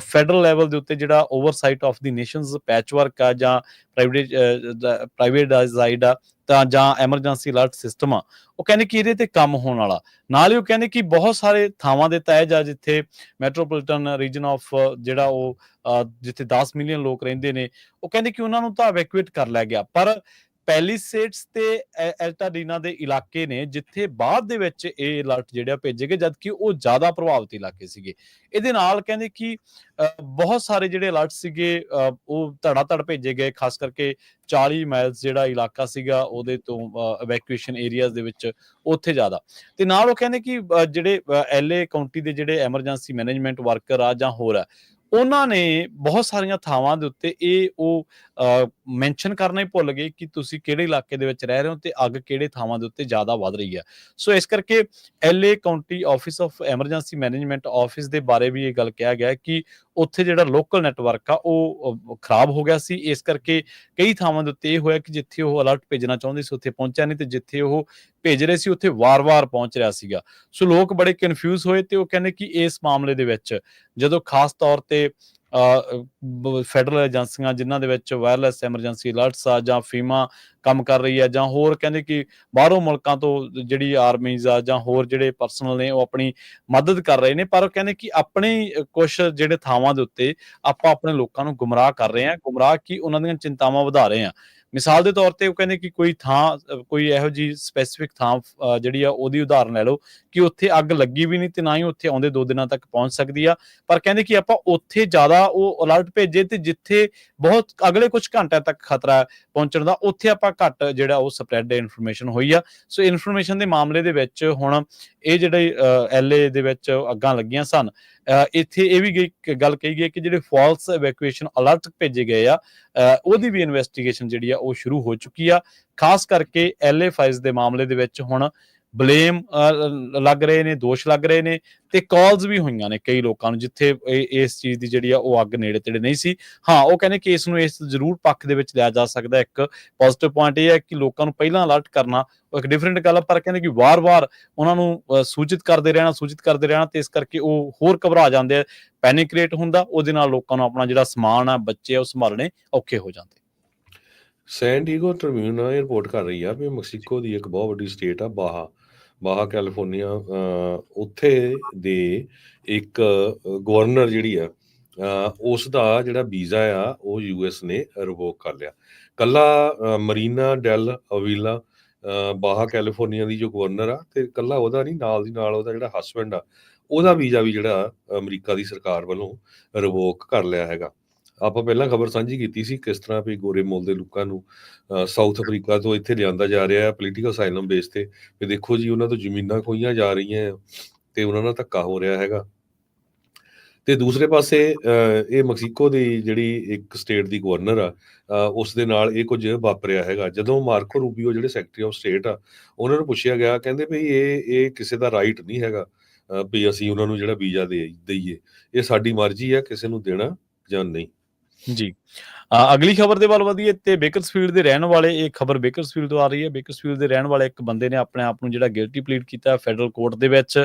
ਫੈਡਰਲ ਲੈਵਲ ਦੇ ਉੱਤੇ ਜਿਹੜਾ oversight of the nations patchwork ਆ ਜਾਂ ਪ੍ਰਾਈਵੇਟ ਪ੍ਰਾਈਵੇਟਾਈਜ਼ਡ ਆ, ਤਾਂ ਜਾਂ ਐਮਰਜੈਂਸੀ ਅਲਰਟ ਸਿਸਟਮ ਆ, ਉਹ ਕਹਿੰਦੇ ਕਿ ਇਹਦੇ ਤੇ ਕੰਮ ਹੋਣ ਵਾਲਾ। ਨਾਲ ਹੀ ਉਹ ਕਹਿੰਦੇ ਕਿ ਬਹੁਤ ਸਾਰੇ ਥਾਵਾਂ ਦੇ ਤਹਿ ਜਾ ਜਿੱਥੇ ਮੈਟਰੋਪੋਲੀਟਨ ਰੀਜਨ ਆਫ, ਜਿਹੜਾ ਉਹ ਜਿੱਥੇ 10 ਮਿਲੀਅਨ ਲੋਕ ਰਹਿੰਦੇ ਨੇ, ਉਹ ਕਹਿੰਦੇ ਕਿ ਉਹਨਾਂ ਨੂੰ ਤਾਂ ਇਵੈਕੂਏਟ ਕਰ ਲਿਆ ਗਿਆ। ਪਰ ਪੈਲੀਸੇਟਸ ਤੇ ਐਲਟਾਡੀਨਾ ਦੇ ਇਲਾਕੇ ਨੇ, ਜਿੱਥੇ ਬਾਅਦ ਦੇ ਵਿੱਚ ਇਹ ਅਲਰਟ ਜਿਹੜਾ ਭੇਜੇ ਗਏ, ਜਦਕਿ ਉਹ ਜ਼ਿਆਦਾ ਪ੍ਰਭਾਵਿਤ ਇਲਾਕੇ ਸੀਗੇ। ਇਹਦੇ ਨਾਲ ਕਹਿੰਦੇ ਕਿ ਬਹੁਤ ਸਾਰੇ ਜਿਹੜੇ ਅਲਰਟ ਸੀਗੇ ਉਹ ਧੜਾ ਧੜ ਭੇਜੇ ਗਏ, ਖਾਸ ਕਰਕੇ 40 ਮਾਈਲਸ ਜਿਹੜਾ ਇਲਾਕਾ ਸੀਗਾ, ਉਹਦੇ ਤੋਂ ਇਵੈਕੂਏਸ਼ਨ ਏਰੀਆਜ਼ ਦੇ ਵਿੱਚ ਉੱਥੇ ਜ਼ਿਆਦਾ। ਤੇ ਨਾਲ ਉਹ ਕਹਿੰਦੇ ਕਿ ਜਿਹੜੇ ਐਲਏ ਕਾਉਂਟੀ ਦੇ ਜਿਹੜੇ ਐਮਰਜੈਂਸੀ ਮੈਨੇਜਮੈਂਟ ਵਰਕਰ ਆ ਜਾਂ ਹੋਰ ਆ, ਉਹਨਾਂ ਨੇ ਬਹੁਤ ਸਾਰੀਆਂ ਥਾਵਾਂ ਦੇ ਉੱਤੇ ਇਹ ਉਹ ਮੈਂਸ਼ਨ ਕਰਨਾ ਹੀ ਭੁੱਲ ਗਏ ਕਿ ਤੁਸੀਂ ਕਿਹੜੇ ਇਲਾਕੇ ਦੇ ਵਿੱਚ ਰਹਿ ਰਹੇ ਹੋ ਤੇ ਅੱਗ ਕਿਹੜੇ ਥਾਵਾਂ ਦੇ ਉੱਤੇ ਜ਼ਿਆਦਾ ਵੱਧ ਰਹੀ ਹੈ। ਸੋ ਇਸ ਕਰਕੇ LA county office of emergency management office ਦੇ ਬਾਰੇ ਵੀ ਇਹ ਗੱਲ ਕਿਹਾ ਗਿਆ ਕਿ ਉੱਥੇ ਜਿਹੜਾ ਲੋਕਲ ਨੈਟਵਰਕ ਆ, ਉਹ ਖਰਾਬ ਹੋ ਗਿਆ ਸੀ। ਇਸ ਕਰਕੇ ਕਈ ਥਾਵਾਂ ਦੇ ਉੱਤੇ ਇਹ ਹੋਇਆ ਕਿ ਜਿੱਥੇ ਉਹ ਅਲਰਟ ਭੇਜਣਾ ਚਾਹੁੰਦੇ ਸੀ, ਉੱਥੇ ਪਹੁੰਚਿਆ ਨਹੀਂ ਤੇ ਜਿੱਥੇ ਉਹ ਭੇਜ ਰਹੇ ਸੀ, ਉੱਥੇ ਵਾਰ-ਵਾਰ ਪਹੁੰਚ ਰਿਹਾ ਸੀਗਾ। ਸੋ ਲੋਕ ਬੜੇ ਕਨਫਿਊਜ਼ ਹੋਏ ਤੇ ਉਹ ਕਹਿੰਦੇ ਕਿ ਇਸ ਮਾਮਲੇ ਦੇ ਵਿੱਚ ਜਦੋਂ ਖਾਸ ਤੌਰ ਤੇ ਫੈਡਰਲ ਏਜੰਸੀਆਂ ਜਿਨ੍ਹਾਂ ਦੇ ਵਿੱਚ ਵਾਇਰਲੈਸ ਐਮਰਜੈਂਸੀ ਅਲਰਟਸ ਆ ਜਾਂ ਫੀਮਾ ਕੰਮ ਕਰ ਰਹੀ ਹੈ ਜਾਂ ਹੋਰ ਕਹਿੰਦੇ ਕਿ ਬਾਹਰੋਂ ਮੁਲਕਾਂ ਤੋਂ ਜਿਹੜੀ ਆਰਮੀਜ਼ ਆ ਜਾਂ ਹੋਰ ਜਿਹੜੇ ਪਰਸਨਲ ਨੇ ਉਹ ਆਪਣੀ ਮਦਦ ਕਰ ਰਹੇ ਨੇ, ਪਰ ਉਹ ਕਹਿੰਦੇ ਕਿ ਆਪਣੇ ਕੁਝ ਜਿਹੜੇ ਥਾਵਾਂ ਦੇ ਉੱਤੇ ਆਪਾਂ ਆਪਣੇ ਲੋਕਾਂ ਨੂੰ ਗੁੰਮਰਾਹ ਕਰ ਰਹੇ ਹਾਂ, ਗੁੰਮਰਾਹ ਕੀ ਉਹਨਾਂ ਦੀਆਂ ਚਿੰਤਾਵਾਂ ਵਧਾ ਰਹੇ ਹਾਂ। ਮਿਸਾਲ ਦੇ ਤੌਰ ਤੇ ਉਹ ਕਹਿੰਦੇ ਕਿ ਕੋਈ ਥਾਂ ਕੋਈ ਇਹੋ ਜੀ ਸਪੈਸੀਫਿਕ ਥਾਂ ਜਿਹੜੀ ਆ, ਉਹਦੀ ਉਦਾਹਰਨ ਲੈ ਲਓ ਕਿ ਉੱਥੇ ਅੱਗ ਲੱਗੀ ਵੀ ਨਹੀਂ ਤੇ ਨਾ ਹੀ ਉੱਥੇ ਆਉਂਦੇ ਦੋ ਦਿਨਾਂ ਤੱਕ ਪਹੁੰਚ ਸਕਦੀ ਆ। ਪਰ ਕਹਿੰਦੇ ਕਿ ਆਪਾਂ ਉੱਥੇ ਜ਼ਿਆਦਾ ਉਹ ਅਲਰਟ ਭੇਜੇ ਤੇ ਜਿੱਥੇ ਬਹੁਤ ਅਗਲੇ ਕੁਝ ਘੰਟਿਆਂ ਤੱਕ ਖਤਰਾ ਪਹੁੰਚਣ ਦਾ, ਉੱਥੇ ਆਪਾਂ ਘੱਟ ਜਿਹੜਾ ਉਹ ਸਪਰੈਡ ਇਨਫੋਰਮੇਸ਼ਨ ਹੋਈ ਆ। ਸੋ ਇਨਫੋਰਮੇਸ਼ਨ ਦੇ ਮਾਮਲੇ ਦੇ ਵਿੱਚ ਹੁਣ ਇਹ ਜਿਹੜੇ ਐਲਏ ਦੇ ਵਿੱਚ ਅੱਗਾਂ ਲੱਗੀਆਂ ਸਨ ਇੱਥੇ ਇਹ ਵੀ ਗਈ- ਗੱਲ ਕਹੀ ਗਈ ਹੈ ਕਿ ਜਿਹੜੇ ਫਾਲਸ ਇਵੈਕੂਏਸ਼ਨ ਅਲਰਟ ਭੇਜੇ ਗਏ ਆ ਉਹਦੀ ਵੀ ਇਨਵੈਸਟੀਗੇਸ਼ਨ ਜਿਹੜੀ ਆ ਉਹ ਸ਼ੁਰੂ ਹੋ ਚੁੱਕੀ ਆ। ਖਾਸ ਕਰਕੇ ਐਲਏ ਫਾਈਲਸ ਦੇ ਮਾਮਲੇ ਦੇ ਵਿੱਚ ਹੁਣ ਬਲੇਮ ਲੱਗ ਰਹੇ ਨੇ ਦੋਸ਼ ਲੱਗ ਰਹੇ ਨੇ ਤੇ ਕਾਲਸ ਵੀ ਹੋਈਆਂ ਨੇ ਕਈ ਲੋਕਾਂ ਨੂੰ ਜਿੱਥੇ ਇਸ ਚੀਜ਼ ਦੀ ਜਿਹੜੀ ਆ ਉਹ ਅੱਗ ਨੇੜੇ ਤੇੜੇ ਨਹੀਂ ਸੀ। ਹਾਂ ਉਹ ਕਹਿੰਦੇ ਕਿ ਇਸ ਨੂੰ ਇਸ ਜ਼ਰੂਰ ਪੱਖ ਦੇ ਵਿੱਚ ਲਿਆ ਜਾ ਸਕਦਾ ਇੱਕ ਪੋਜ਼ਿਟਿਵ ਪੁਆਇੰਟ ਇਹ ਹੈ ਕਿ ਲੋਕਾਂ ਨੂੰ ਪਹਿਲਾਂ ਅਲਰਟ ਕਰਨਾ ਉਹ ਇੱਕ ਡਿਫਰੈਂਟ ਗੱਲ ਹੈ ਪਰ ਕਹਿੰਦੇ ਕਿ ਵਾਰ-ਵਾਰ ਉਹਨਾਂ ਨੂੰ ਅ, ਸੂਚਿਤ ਕਰਦੇ ਰਹਿਣਾ ਸੂਚਿਤ ਕਰਦੇ ਰਹਿਣਾ ਤੇ ਇਸ ਕਰਕੇ ਉਹ ਹੋਰ ਘਬਰਾ ਜਾਂਦੇ ਆ ਪੈਨਿਕ ਕ੍ਰੀਏਟ ਹੁੰਦਾ ਉਹਦੇ ਨਾਲ ਲੋਕਾਂ ਨੂੰ ਆਪਣਾ ਜਿਹੜਾ ਸਮਾਨ ਆ ਬੱਚੇ ਆ ਉਹ ਸੰਭਾਲਣੇ ਔਖੇ ਹੋ ਜਾਂਦੇ। ਸੈਨ ਡੀਗੋ ਟ੍ਰਿਬਿਊਨ ਇਹ ਰਿਪੋਰਟ ਕਰ ਰਹੀ ਆ ਵੀ ਮੈਕਸੀਕੋ ਦੀ ਇੱਕ ਬਹੁਤ ਵੱਡੀ ਸਟੇਟ ਆ ਬਾਹਾ। ਬਾਹਾ ਕੈਲੀਫੋਰਨੀਆ ਉੱਥੇ ਦੇ ਇੱਕ ਗਵਰਨਰ ਜਿਹੜੀ ਆ ਅਹ, ਉਸ ਦਾ ਜਿਹੜਾ ਵੀਜ਼ਾ ਆ ਉਹ ਯੂਐਸ ਨੇ ਰਿਵੋਕ ਕਰ ਲਿਆ। ਕੱਲਾ ਮਰੀਨਾ ਡੈਲ ਅਵੀਲਾ ਅਹ, ਬਾਹਾ ਕੈਲੀਫੋਰਨੀਆ ਦੀ ਜੋ ਗਵਰਨਰ ਆ ਤੇ ਕੱਲਾ ਉਹਦਾ ਨਹੀਂ ਨਾਲ ਦੀ ਨਾਲ ਉਹਦਾ ਜਿਹੜਾ ਹਸਬੰਡ ਆ ਉਹਦਾ ਵੀਜ਼ਾ ਵੀ ਜਿਹੜਾ ਅਮਰੀਕਾ ਦੀ ਸਰਕਾਰ ਵੱਲੋਂ ਰਿਵੋਕ ਕਰ ਲਿਆ ਹੈਗਾ। ਆਪਾਂ ਪਹਿਲਾਂ ਖਬਰ ਸਾਂਝੀ ਕੀਤੀ ਸੀ ਕਿਸ ਤਰ੍ਹਾਂ ਵੀ ਗੋਰੇ ਮੁੱਲ ਦੇ ਲੋਕਾਂ ਨੂੰ ਅਹ, ਸਾਊਥ ਅਫਰੀਕਾ ਤੋਂ ਇੱਥੇ ਲਿਆਂਦਾ ਜਾ ਰਿਹਾ ਹੈ ਪੋਲੀਟੀਕਲ ਅਸਾਈਲਮ ਬੇਸ ਤੇ। ਵੀ ਦੇਖੋ ਜੀ ਉਹਨਾਂ ਤੋਂ ਜ਼ਮੀਨਾਂ ਖੋਈਆਂ ਜਾ ਰਹੀਆਂ ਤੇ ਉਹਨਾਂ ਨਾਲ ਧੱਕਾ ਹੋ ਰਿਹਾ ਹੈਗਾ। ਤੇ ਦੂਸਰੇ ਪਾਸੇ ਅਹ, ਇਹ ਮੈਕਸੀਕੋ ਦੀ ਜਿਹੜੀ ਇੱਕ ਸਟੇਟ ਦੀ ਗਵਰਨਰ ਆ ਅਹ, ਉਸ ਦੇ ਨਾਲ ਇਹ ਕੁਝ ਵਾਪਰਿਆ ਹੈਗਾ। ਜਦੋਂ ਮਾਰਕੋ ਰੂਬੀਓ ਜਿਹੜੇ ਸੈਕਟਰੀ ਆਫ ਸਟੇਟ ਆ ਉਹਨਾਂ ਨੂੰ ਪੁੱਛਿਆ ਗਿਆ ਕਹਿੰਦੇ ਵੀ ਇਹ ਇਹ ਕਿਸੇ ਦਾ ਰਾਈਟ ਨਹੀਂ ਹੈਗਾ ਵੀ ਅਸੀਂ ਉਹਨਾਂ ਨੂੰ ਜਿਹੜਾ ਵੀਜ਼ਾ ਦੇ ਦਈਏ। ਇਹ ਸਾਡੀ ਮਰਜ਼ੀ ਆ ਕਿਸੇ ਨੂੰ ਦੇਣਾ ਜਾਂ ਨਹੀਂ। ਜੀ। ਅਗਲੀ ਖਬਰ ਦੇ ਵੱਲ ਵਧੀਏ ਤੇ ਬੇਕਰਸਫੀਲਡ ਦੇ ਰਹਿਣ ਵਾਲੇ, ਇਹ ਖਬਰ ਬੇਕਰਸਫੀਲਡ ਤੋਂ ਆ ਰਹੀ ਹੈ। ਬੇਕਰਸਫੀਲਡ ਦੇ ਰਹਿਣ ਵਾਲੇ ਇੱਕ ਬੰਦੇ ਨੇ ਆਪਣੇ ਆਪ ਨੂੰ ਜਿਹੜਾ ਗਿਲਟੀ ਪਲੀਡ ਕੀਤਾ ਫੈਡਰਲ ਕੋਰਟ ਦੇ ਵਿੱਚ।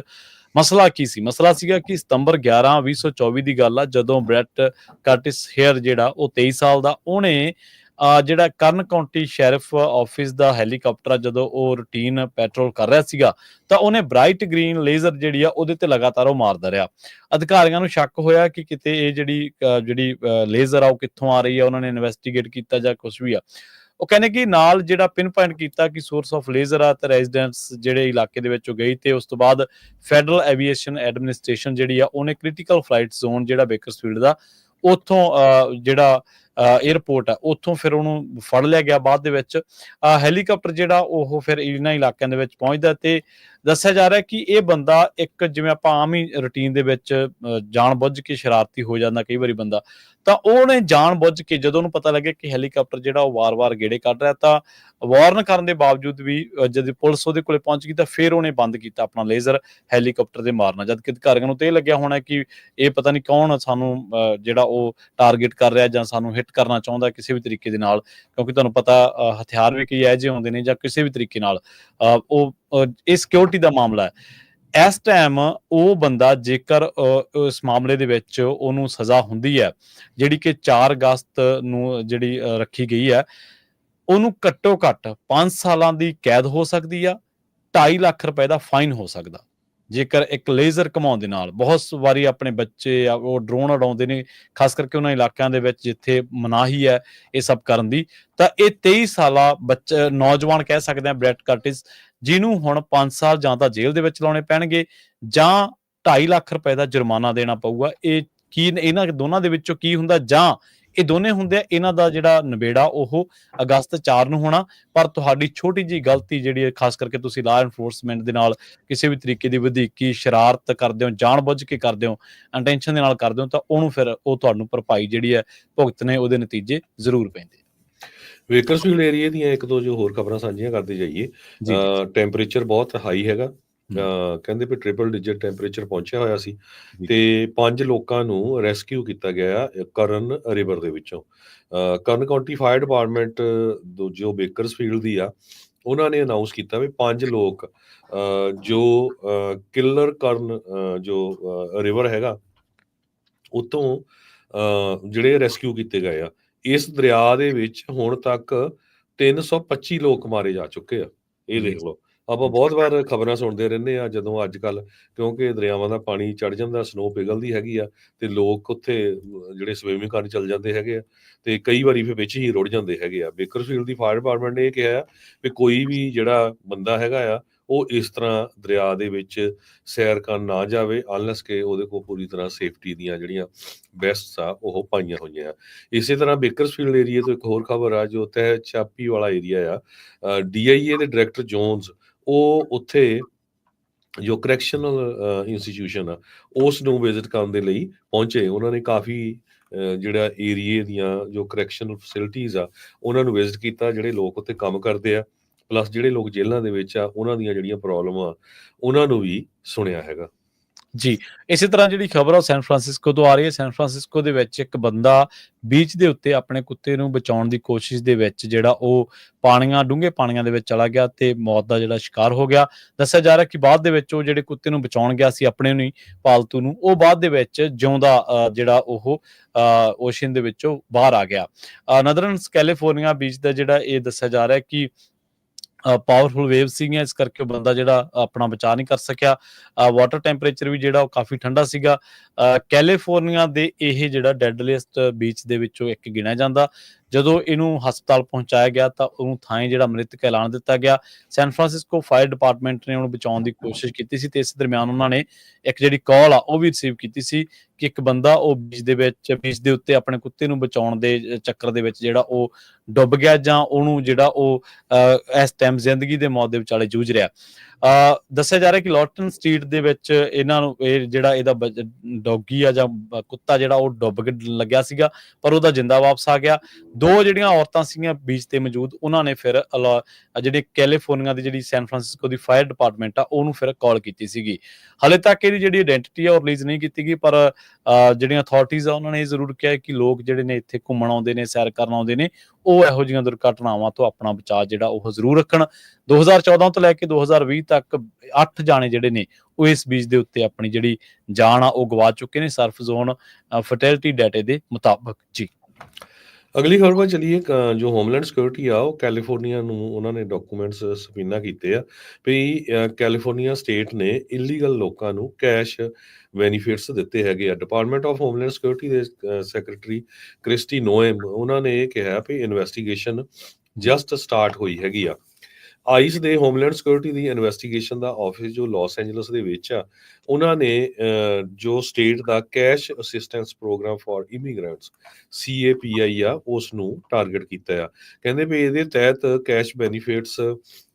ਮਸਲਾ ਕੀ ਸੀ? ਮਸਲਾ ਸੀਗਾ ਕਿ ਸਤੰਬਰ 11 2024 ਦੀ ਗੱਲ ਆ, ਜਦੋਂ ਬ੍ਰੈਟ ਕਰਟਿਸ ਹੇਅਰ ਜਿਹੜਾ ਉਹ 23 ਸਾਲ ਦਾ, ਉਹਨੇ ਜਿਹੜਾ ਕਰਨ ਕਾਉਂਟੀ ਸ਼ੈਰਿਫ ਆਫਿਸ ਦਾ ਹੈਲੀਕਾਪਟਰ ਜਦੋਂ ਉਹ ਰੂਟੀਨ ਪੈਟਰੋਲ ਕਰ ਰਿਹਾ ਸੀਗਾ ਤਾਂ ਉਹਨੇ ਬ੍ਰਾਈਟ ਗ੍ਰੀਨ ਲੇਜ਼ਰ ਜਿਹੜੀ ਆ ਉਹਦੇ ਤੇ ਲਗਾਤਾਰ ਉਹ ਮਾਰਦਾ ਰਿਹਾ। ਅਧਿਕਾਰੀਆਂ ਨੂੰ ਸ਼ੱਕ ਹੋਇਆ ਕਿ ਕਿਤੇ ਇਹ ਜਿਹੜੀ ਜਿਹੜੀ ਲੇਜ਼ਰ ਆ ਉਹ ਕਿੱਥੋਂ ਆ ਰਹੀ ਆ ਉਹਨਾਂ ਨੇ ਇਨਵੈਸਟੀਗੇਟ ਕੀਤਾ ਜਾਂ ਕੁਝ ਵੀ ਆ। ਉਹ ਕਹਿੰਦੇ ਕਿ ਨਾਲ ਜਿਹੜਾ ਪਿਨ ਪੁਆਇੰਟ ਕੀਤਾ ਕਿ ਸੋਰਸ ਆਫ ਲੇਜ਼ਰ ਆ ਤੇ ਰੈਜ਼ੀਡੈਂਟਸ ਜਿਹੜੇ ਇਲਾਕੇ ਦੇ ਵਿੱਚੋਂ ਗਈ ਤੇ ਉਸ ਤੋਂ ਬਾਅਦ ਫੈਡਰਲ ਐਵੀਏਸ਼ਨ ਐਡਮਿਨਿਸਟ੍ਰੇਸ਼ਨ ਜਿਹੜੀ ਆ ਉਹਨੇ ਕ੍ਰਿਟੀਕਲ ਫਲਾਈਟ ਜ਼ੋਨ ਜਿਹੜਾ ਬੇਕਰਸਫੀਲਡ ਦਾ ਉੱਥੋਂ ਅ, ਜਿਹੜਾ 에ਅਰਪੋਰਟ ਹੈ ਉੱਥੋਂ ਫਿਰ ਉਹਨੂੰ ਫੜ ਲਿਆ ਗਿਆ ਬਾਅਦ ਦੇ ਵਿੱਚ। ਅ, ਹੈਲੀਕਾਪਟਰ ਜਿਹੜਾ ਉਹ ਫਿਰ ਇਹਨਾਂ ਇਲਾਕਿਆਂ ਦੇ ਵਿੱਚ ਪਹੁੰਚਦਾ ਤੇ ਦੱਸਿਆ ਜਾ ਰਿਹਾ ਕਿ ਇਹ ਬੰਦਾ ਇੱਕ ਜਿਵੇਂ ਆਪਾਂ ਆਮ ਹੀ ਰੁਟੀਨ ਦੇ ਵਿੱਚ ਜਾਣ ਬੁੱਝ ਕੇ ਸ਼ਰਾਰਤੀ ਹੋ ਜਾਂਦਾ ਕਈ ਵਾਰੀ ਬੰਦਾ। ਤਾਂ ਉਹਨੇ ਜਾਣਬੁੱਝ ਕੇ ਜਦੋਂ ਉਹਨੂੰ ਪਤਾ ਲੱਗਿਆ ਕਿ ਹੈਲੀਕਾਪਟਰ ਜਿਹੜਾ ਉਹ ਵਾਰ-ਵਾਰ ਗੇੜੇ ਕੱਢ ਰਿਹਾ ਤਾਂ ਵਾਰਨ ਕਰਨ ਦੇ ਬਾਵਜੂਦ ਵੀ ਜਦ ਪੁਲਿਸ ਉਹਦੇ ਕੋਲੇ ਪਹੁੰਚ ਗਈ ਤਾਂ ਫਿਰ ਉਹਨੇ ਬੰਦ ਕੀਤਾ ਆਪਣਾ ਲੇਜ਼ਰ ਹੈਲੀਕਾਪਟਰ ਦੇ ਮਾਰਨਾ। ਜਦ ਕਿ ਅਧਿਕਾਰੀਆਂ ਨੂੰ ਤੇ ਇਹ ਲੱਗਿਆ ਹੋਣਾ ਕਿ ਇਹ ਪਤਾ ਨਹੀਂ ਕੌਣ ਸਾਨੂੰ ਅ, ਜਿਹੜਾ ਉਹ ਟਾਰਗੇਟ ਕਰ ਰਿਹਾ ਜਾਂ ਸਾਨੂੰ ਹਿੱਟ ਕਰਨਾ ਚਾਹੁੰਦਾ ਕਿਸੇ ਵੀ ਤਰੀਕੇ ਦੇ ਨਾਲ। ਕਿਉਂਕਿ ਤੁਹਾਨੂੰ ਪਤਾ ਹਥਿਆਰ ਵੀ ਕਈ ਇਹੋ ਜਿਹੇ ਹੁੰਦੇ ਨੇ ਜਾਂ ਕਿਸੇ ਵੀ ਤਰੀਕੇ ਨਾਲ। ਅ, ਉਹ ਇਹ ਸਿਕਿਉਰਿਟੀ ਦਾ ਮਾਮਲਾ ਹੈ। ਇਸ ਟਾਈਮ ਉਹ ਬੰਦਾ ਜੇਕਰ ਇਸ ਮਾਮਲੇ ਦੇ ਵਿੱਚ ਉਹਨੂੰ ਸਜ਼ਾ ਹੁੰਦੀ ਹੈ, ਜਿਹੜੀ ਕਿ 4 ਅਗਸਤ ਨੂੰ ਜਿਹੜੀ ਰੱਖੀ ਗਈ ਹੈ, ਉਹਨੂੰ ਘੱਟੋ ਘੱਟ 5 ਸਾਲਾਂ ਦੀ ਕੈਦ ਹੋ ਸਕਦੀ ਆ 2.5 ਲੱਖ ਰੁਪਏ ਦਾ ਫਾਈਨ ਹੋ ਸਕਦਾ। ਜੇਕਰ ਇੱਕ ਲੇਜ਼ਰ ਘਮਾਉਣ ਦੇ ਨਾਲ ਬਹੁਤ ਵਾਰੀ ਆਪਣੇ ਬੱਚੇ ਉਹ ਡਰੋਨ ਉਡਾਉਂਦੇ ਨੇ, ਖਾਸ ਕਰਕੇ ਉਹਨਾਂ ਇਲਾਕਿਆਂ ਦੇ ਵਿੱਚ ਜਿੱਥੇ ਮਨਾਹੀ ਹੈ ਇਹ ਸਭ ਕਰਨ ਦੀ, ਤਾਂ ਇਹ 23 ਸਾਲਾ ਬੱਚਾ ਨੌਜਵਾਨ ਕਹਿ ਸਕਦੇ ਆ ਬ੍ਰੈਟ ਕਰਟਿਸ, ਜਿਹਨੂੰ ਹੁਣ 5 ਸਾਲ ਜਾਂ ਤਾਂ ਜੇਲ੍ਹ ਦੇ ਵਿੱਚ ਲਾਉਣੇ ਪੈਣਗੇ ਜਾਂ 2.5 ਲੱਖ ਰੁਪਏ ਦਾ ਜੁਰਮਾਨਾ ਦੇਣਾ ਪਊਗਾ। ਇਹ ਕੀ ਇਹਨਾਂ ਦੋਨਾਂ ਦੇ ਵਿੱਚੋਂ ਕੀ ਹੁੰਦਾ ਜਾਂ ਇਹ ਦੋਨੇ ਹੁੰਦੇ ਆ ਇਹਨਾਂ ਦਾ ਜਿਹੜਾ ਨਿਬੇੜਾ ਉਹ ਅਗਸਤ 4 ਨੂੰ ਹੋਣਾ। ਪਰ ਤੁਹਾਡੀ ਛੋਟੀ ਜੀ ਗਲਤੀ ਜਿਹੜੀ ਹੈ ਖਾਸ ਕਰਕੇ ਤੁਸੀਂ ਲਾ ਐਨਫੋਰਸਮੈਂਟ ਦੇ ਨਾਲ ਕਿਸੇ ਵੀ ਤਰੀਕੇ ਦੀ ਵਧੀਕੀ ਸ਼ਰਾਰਤ ਕਰਦੇ ਹੋ ਜਾਣਬੁੱਝ ਕੇ ਕਰਦੇ ਹੋ ਇੰਟੈਂਸ਼ਨ ਦੇ ਨਾਲ ਕਰਦੇ ਹੋ ਤਾਂ ਉਹਨੂੰ ਫਿਰ ਉਹ ਤੁਹਾਨੂੰ ਭਰਪਾਈ ਜਿਹੜੀ ਹੈ ਭੁਗਤਣੇ ਉਹਦੇ ਨਤੀਜੇ ਜ਼ਰੂਰ ਪੈਂਦੇ ਵੇਕਰਸਫੀਲਡ ਏਰੀਆ ਦੀਆਂ ਇੱਕ ਦੋ ਜੋ ਹੋਰ ਖਬਰਾਂ ਸਾਂਝੀਆਂ ਕਰਦੇ ਜਾਈਏ। ਟੈਂਪਰੇਚਰ ਬਹੁਤ ਹਾਈ ਹੈਗਾ। ਕਹਿੰਦੇ ਵੀ ਟ੍ਰਿਪਲ ਡਿਜਿਟ ਟੈਂਪਰੇਚਰ ਪਹੁੰਚਿਆ ਹੋਇਆ ਸੀ। ਤੇ ਪੰਜ ਲੋਕਾਂ ਨੂੰ ਰੈਸਕਿਊ ਕੀਤਾ ਗਿਆ ਕਰਨ ਰਿਵਰ ਦੇ ਵਿੱਚੋਂ। ਕਰਨ ਕਾਉਂਟੀ ਫਾਇਰ ਡਿਪਾਰਟਮੈਂਟ ਜੋ ਬੇਕਰਸਫੀਲਡ ਦੀ ਆ ਉਹਨਾਂ ਨੇ ਅਨਾਉਂਸ ਕੀਤਾ ਵੀ ਪੰਜ ਲੋਕ ਜੋ ਕਿਲਰ ਕਰਨ ਜੋ ਰਿਵਰ ਹੈਗਾ ਉਤੋਂ ਜਿਹੜੇ ਰੈਸਕਿਊ ਕੀਤੇ ਗਏ ਆ ਇਸ ਦਰਿਆ ਦੇ ਵਿੱਚ ਹੁਣ ਤੱਕ 325 ਲੋਕ ਮਾਰੇ ਜਾ ਚੁੱਕੇ ਆ। ਇਹ ਦੇਖ ਲਓ। ਆਪਾਂ ਬਹੁਤ ਵਾਰ ਖਬਰਾਂ ਸੁਣਦੇ ਰਹਿੰਦੇ ਆ ਜਦੋਂ ਅੱਜ ਕੱਲ ਕਿਉਂਕਿ ਦਰਿਆਵਾਂ ਦਾ ਪਾਣੀ ਚੜ ਜਾਂਦਾ ਸਨੋ ਪਿਘਲਦੀ ਹੈਗੀ ਆ ਤੇ ਲੋਕ ਉੱਥੇ ਜਿਹੜੇ ਸਵਿਮਿੰਗ ਕਰਨ ਚੱਲ ਜਾਂਦੇ ਹੈਗੇ ਆ ਤੇ ਕਈ ਵਾਰੀ ਫਿਰ ਵਿੱਚ ਹੀ ਰੁੜ ਜਾਂਦੇ ਹੈਗੇ ਆ। ਬੇਕਰਫੀਲਡ ਦੀ ਫਾਇਰ ਡਿਪਾਰਟਮੈਂਟ ਨੇ ਇਹ ਕਿਹਾ ਵੀ ਕੋਈ ਵੀ ਜਿਹੜਾ ਬੰਦਾ ਹੈਗਾ ਆ, ਉਹ ਇਸ ਤਰ੍ਹਾਂ ਦਰਿਆ ਦੇ ਵਿੱਚ ਸੈਰ ਕਰਨ ਨਾ ਜਾਵੇ ਆਲਸ ਕੇ ਉਹਦੇ ਕੋਲ ਪੂਰੀ ਤਰ੍ਹਾਂ ਸੇਫਟੀ ਦੀਆਂ ਜਿਹੜੀਆਂ ਬੈਸਟਸ ਆ, ਉਹ ਪਾਈਆਂ ਹੋਈਆਂ ਆ। ਇਸੇ ਤਰ੍ਹਾਂ ਬੇਕਰਸਫੀਲਡ ਏਰੀਆ ਤੋਂ ਇੱਕ ਹੋਰ ਖਬਰ ਆ, ਜੋ ਤਹਿ ਚਾਪੀ ਵਾਲਾ ਏਰੀਆ ਆ ਡੀਆਈਏ ਦੇ ਡਾਇਰੈਕਟਰ ਜੋਨਸ ਉਹ ਉੱਥੇ ਜੋ ਕਰੈਕਸ਼ਨਲ ਇੰਸਟੀਟਿਊਸ਼ਨ ਆ, ਉਸ ਨੂੰ ਵਿਜ਼ਿਟ ਕਰਨ ਦੇ ਲਈ ਪਹੁੰਚੇ। ਉਹਨਾਂ ਨੇ ਕਾਫੀ ਜਿਹੜਾ ਏਰੀਏ ਦੀਆਂ ਜੋ ਕਰੈਕਸ਼ਨਲ ਫੈਸਿਲਿਟੀਆਂ ਆ, ਉਹਨਾਂ ਨੂੰ ਵਿਜ਼ਿਟ ਕੀਤਾ, ਜਿਹੜੇ ਲੋਕ ਉੱਥੇ ਕੰਮ ਕਰਦੇ ਆ। ਪਲੱਸ ਜਿਹੜੇ ਲੋਕ ਜੇਲ੍ਹਾਂ ਦੇ ਵਿੱਚ ਆ, ਉਹਨਾਂ ਦੀਆਂ ਜਿਹੜੀਆਂ ਪ੍ਰੋਬਲਮ ਆ, ਉਹਨਾਂ ਨੂੰ ਵੀ ਸੁਣਿਆ ਹੈਗਾ। ਜੀ ਇਸੇ ਤਰ੍ਹਾਂ ਜਿਹੜੀ ਖਬਰ ਆ ਉਹ ਸੈਨ ਫਰਾਂਸਿਸਕੋ ਤੋਂ ਆ ਰਹੀ ਹੈ। ਸੈਨ ਫਰਾਂਸਿਸਕੋ ਦੇ ਵਿੱਚ ਇੱਕ ਬੰਦਾ ਬੀਚ ਦੇ ਉੱਤੇ ਆਪਣੇ ਕੁੱਤੇ ਨੂੰ ਬਚਾਉਣ ਦੀ ਕੋਸ਼ਿਸ਼ ਦੇ ਵਿੱਚ ਜਿਹੜਾ ਉਹ ਪਾਣੀਆਂ ਡੂੰਘੇ ਪਾਣੀਆਂ ਦੇ ਵਿੱਚ ਚਲਾ ਗਿਆ ਤੇ ਮੌਤ ਦਾ ਜਿਹੜਾ ਸ਼ਿਕਾਰ ਹੋ ਗਿਆ। ਦੱਸਿਆ ਜਾ ਰਿਹਾ ਕਿ ਬਾਅਦ ਦੇ ਵਿੱਚ ਉਹ ਜਿਹੜੇ ਕੁੱਤੇ ਨੂੰ ਬਚਾਉਣ ਗਿਆ ਸੀ ਆਪਣੇ ਨੂੰ ਹੀ ਪਾਲਤੂ ਨੂੰ ਉਹ ਬਾਅਦ ਦੇ ਵਿੱਚ ਜਿਉਂਦਾ ਅ, ਜਿਹੜਾ ਉਹ ਓਸ਼ਨ ਦੇ ਵਿੱਚੋਂ ਬਾਹਰ ਆ ਗਿਆ। ਨਦਰਨ ਕੈਲੀਫੋਰਨੀਆ ਬੀਚ ਦਾ ਜਿਹੜਾ ਇਹ ਦੱਸਿਆ ਜਾ ਰਿਹਾ ਕਿ ਪਾਵਰਫੁਲ ਵੇਵ ਸੀਗੀਆਂ ਇਸ ਕਰਕੇ ਉਹ ਬੰਦਾ ਜਿਹੜਾ ਆਪਣਾ ਬਚਾਅ ਨਹੀਂ ਕਰ ਸਕਿਆ। ਵਾਟਰ ਟੈਂਪਰੇਚਰ ਵੀ ਜਿਹੜਾ ਉਹ ਕਾਫੀ ਠੰਡਾ ਸੀਗਾ। ਅ, ਕੈਲੀਫੋਰਨੀਆ ਦੇ ਇਹ ਜਿਹੜਾ ਡੈਡਲੀਸਟ ਬੀਚ ਦੇ ਵਿੱਚੋਂ ਇੱਕ ਗਿਣਿਆ ਜਾਂਦਾ। ਜਦੋਂ ਇਹਨੂੰ ਹਸਪਤਾਲ ਪਹੁੰਚਾਇਆ ਗਿਆ ਤਾਂ ਉਹਨੂੰ ਥਾਂ ਜਿਹੜਾ ਮ੍ਰਿਤਕ ਐਲਾਨ ਦਿੱਤਾ ਗਿਆ। ਸੈਨ ਫਰਾਂਸਿਸਕੋ ਫਾਇਰ ਡਿਪਾਰਟਮੈਂਟ ਨੇ ਉਹਨੂੰ ਬਚਾਉਣ ਦੀ ਕੋਸ਼ਿਸ਼ ਕੀਤੀ ਸੀ ਤੇ ਇਸ ਦਰਮਿਆਨ ਉਹਨਾਂ ਨੇ ਇੱਕ ਜਿਹੜੀ ਕਾਲ ਆ ਉਹ ਵੀ ਰਿਸੀਵ ਕੀਤੀ ਸੀ ਕਿ ਇੱਕ ਬੰਦਾ ਉਹ ਬੀਚ ਦੇ ਵਿੱਚ ਬੀਚ ਦੇ ਉੱਤੇ ਆਪਣੇ ਕੁੱਤੇ ਨੂੰ ਬਚਾਉਣ ਦੇ ਚੱਕਰ ਦੇ ਵਿੱਚ ਜਿਹੜਾ ਉਹ ਡੁੱਬ ਗਿਆ ਜਾਂ ਉਹਨੂੰ ਜਿਹੜਾ ਉਹ ਅ, ਇਸ ਟਾਈਮ ਜ਼ਿੰਦਗੀ ਦੇ ਮੌਤ ਦੇ ਵਿਚਾਲੇ ਜੂਝ ਰਿਹਾ। ਅ, ਦੱਸਿਆ ਜਾ ਰਿਹਾ ਕਿ ਲੌਟਨ ਸਟਰੀਟ ਦੇ ਵਿੱਚ ਇਹਨਾਂ ਨੂੰ ਇਹ ਜਿਹੜਾ ਇਹਦਾ ਡੌਗੀ ਆ ਜਾਂ ਕੁੱਤਾ ਜਿਹੜਾ ਉਹ ਡੁੱਬ ਕੇ ਲੱਗਿਆ ਸੀਗਾ ਪਰ ਉਹਦਾ ਜਿੰਦਾ ਵਾਪਸ ਆ ਗਿਆ। ਦੋ ਜਿਹੜੀਆਂ ਔਰਤਾਂ ਸੀਗੀਆਂ ਬੀਚ ਤੇ ਮੌਜੂਦ, ਉਹਨਾਂ ਨੇ ਫਿਰ ਜਿਹੜੇ ਕੈਲੀਫੋਰਨੀਆ ਦੀ ਜਿਹੜੀ ਸੈਨ ਫਰਾਂਸਿਸਕੋ ਦੀ ਫਾਇਰ ਡਿਪਾਰਟਮੈਂਟ ਆ, ਉਹਨੂੰ ਫਿਰ ਕਾਲ ਕੀਤੀ ਸੀਗੀ। ਹਲੇ ਤੱਕ ਇਹਦੀ ਜਿਹੜੀ ਆਇਡੈਂਟੀਟੀ ਆ, ਉਹ ਰਿਲੀਜ਼ ਨਹੀਂ ਕੀਤੀ ਗਈ, ਪਰ ਜਿਹੜੀਆਂ ਅਥਾਰਟੀਆਂ ਆ, ਉਹਨਾਂ ਨੇ ਇਹ ਜ਼ਰੂਰ ਕਿਹਾ ਕਿ ਲੋਕ ਜਿਹੜੇ ਨੇ ਇੱਥੇ ਘੁੰਮਣ ਆਉਂਦੇ ਨੇ, ਸੈਰ ਕਰਨ ਆਉਂਦੇ ਨੇ, ਉਹ ਇਹੋ ਜਿਹੀਆਂ ਦੁਰਘਟਨਾਵਾਂ ਤੋਂ ਆਪਣਾ ਬਚਾਅ ਜਿਹੜਾ ਉਹ ਜ਼ਰੂਰ ਰੱਖਣ। 2014 ਤੋਂ ਲੈ ਕੇ 2020 ਤੱਕ 8 ਜਾਣੇ ਜਿਹੜੇ ਨੇ, ਉਹ ਇਸ ਬੀਚ ਦੇ ਉੱਤੇ ਆਪਣੀ ਜਿਹੜੀ ਜਾਨ ਆ, ਉਹ ਗਵਾ ਚੁੱਕੇ ਨੇ ਸਰਫ ਜ਼ੋਨ ਫਰਟੀਲਿਟੀ ਡਾਟੇ ਦੇ ਮੁਤਾਬਕ। ਜੀ। ਅਗਲੀ ਖਬਰ ਵੱਲ ਚਲੀਏ ਕ- ਜੋ ਹੋਮਲੈਂਡ ਸਿਕਿਉਰਿਟੀ ਆ ਉਹ ਕੈਲੀਫੋਰਨੀਆ ਨੂੰ ਉਹਨਾਂ ਨੇ ਡਾਕੂਮੈਂਟਸ ਸਪੀਨਾ ਕੀਤੇ ਆ ਵੀ ਅ, ਕੈਲੀਫੋਰਨੀਆ ਸਟੇਟ ਨੇ ਇਲੀਗਲ ਲੋਕਾਂ ਨੂੰ ਕੈਸ਼ ਬੈਨੀਫਿਟਸ ਦਿੱਤੇ ਹੈਗੇ ਆ। ਡਿਪਾਰਟਮੈਂਟ ਆਫ ਹੋਮਲੈਂਡ ਸਿਕਿਉਰਿਟੀ ਦੇ ਸੈਕਟਰੀ ਕ੍ਰਿਸਟੀ ਨੋਇਮ ਉਹਨਾਂ ਨੇ ਇਹ ਕਿਹਾ ਵੀ ਇਨਵੈਸਟੀਗੇਸ਼ਨ ਜਸਟ ਸਟਾਰਟ ਹੋਈ ਹੈਗੀ ਆ। ਆਈਸ ਦੇ ਹੋਮਲੈਂਡ ਸਿਕਿਉਰਿਟੀ ਦੀ ਇਨਵੈਸਟੀਗੇਸ਼ਨ ਦਾ ਆਫਿਸ ਜੋ ਲਾਸ ਐਂਜਲਸ ਦੇ ਵਿੱਚ ਆ ਉਹਨਾਂ ਨੇ ਜੋ state the cash assistance program for immigrants CAPI ਆ ਉਸ ਨੂੰ ਟਾਰਗੇਟ ਕੀਤਾ ਆ। ਕਹਿੰਦੇ ਵੀ ਇਹਦੇ ਤਹਿਤ ਕੈਸ਼ ਬੈਨੀਫਿਟਸ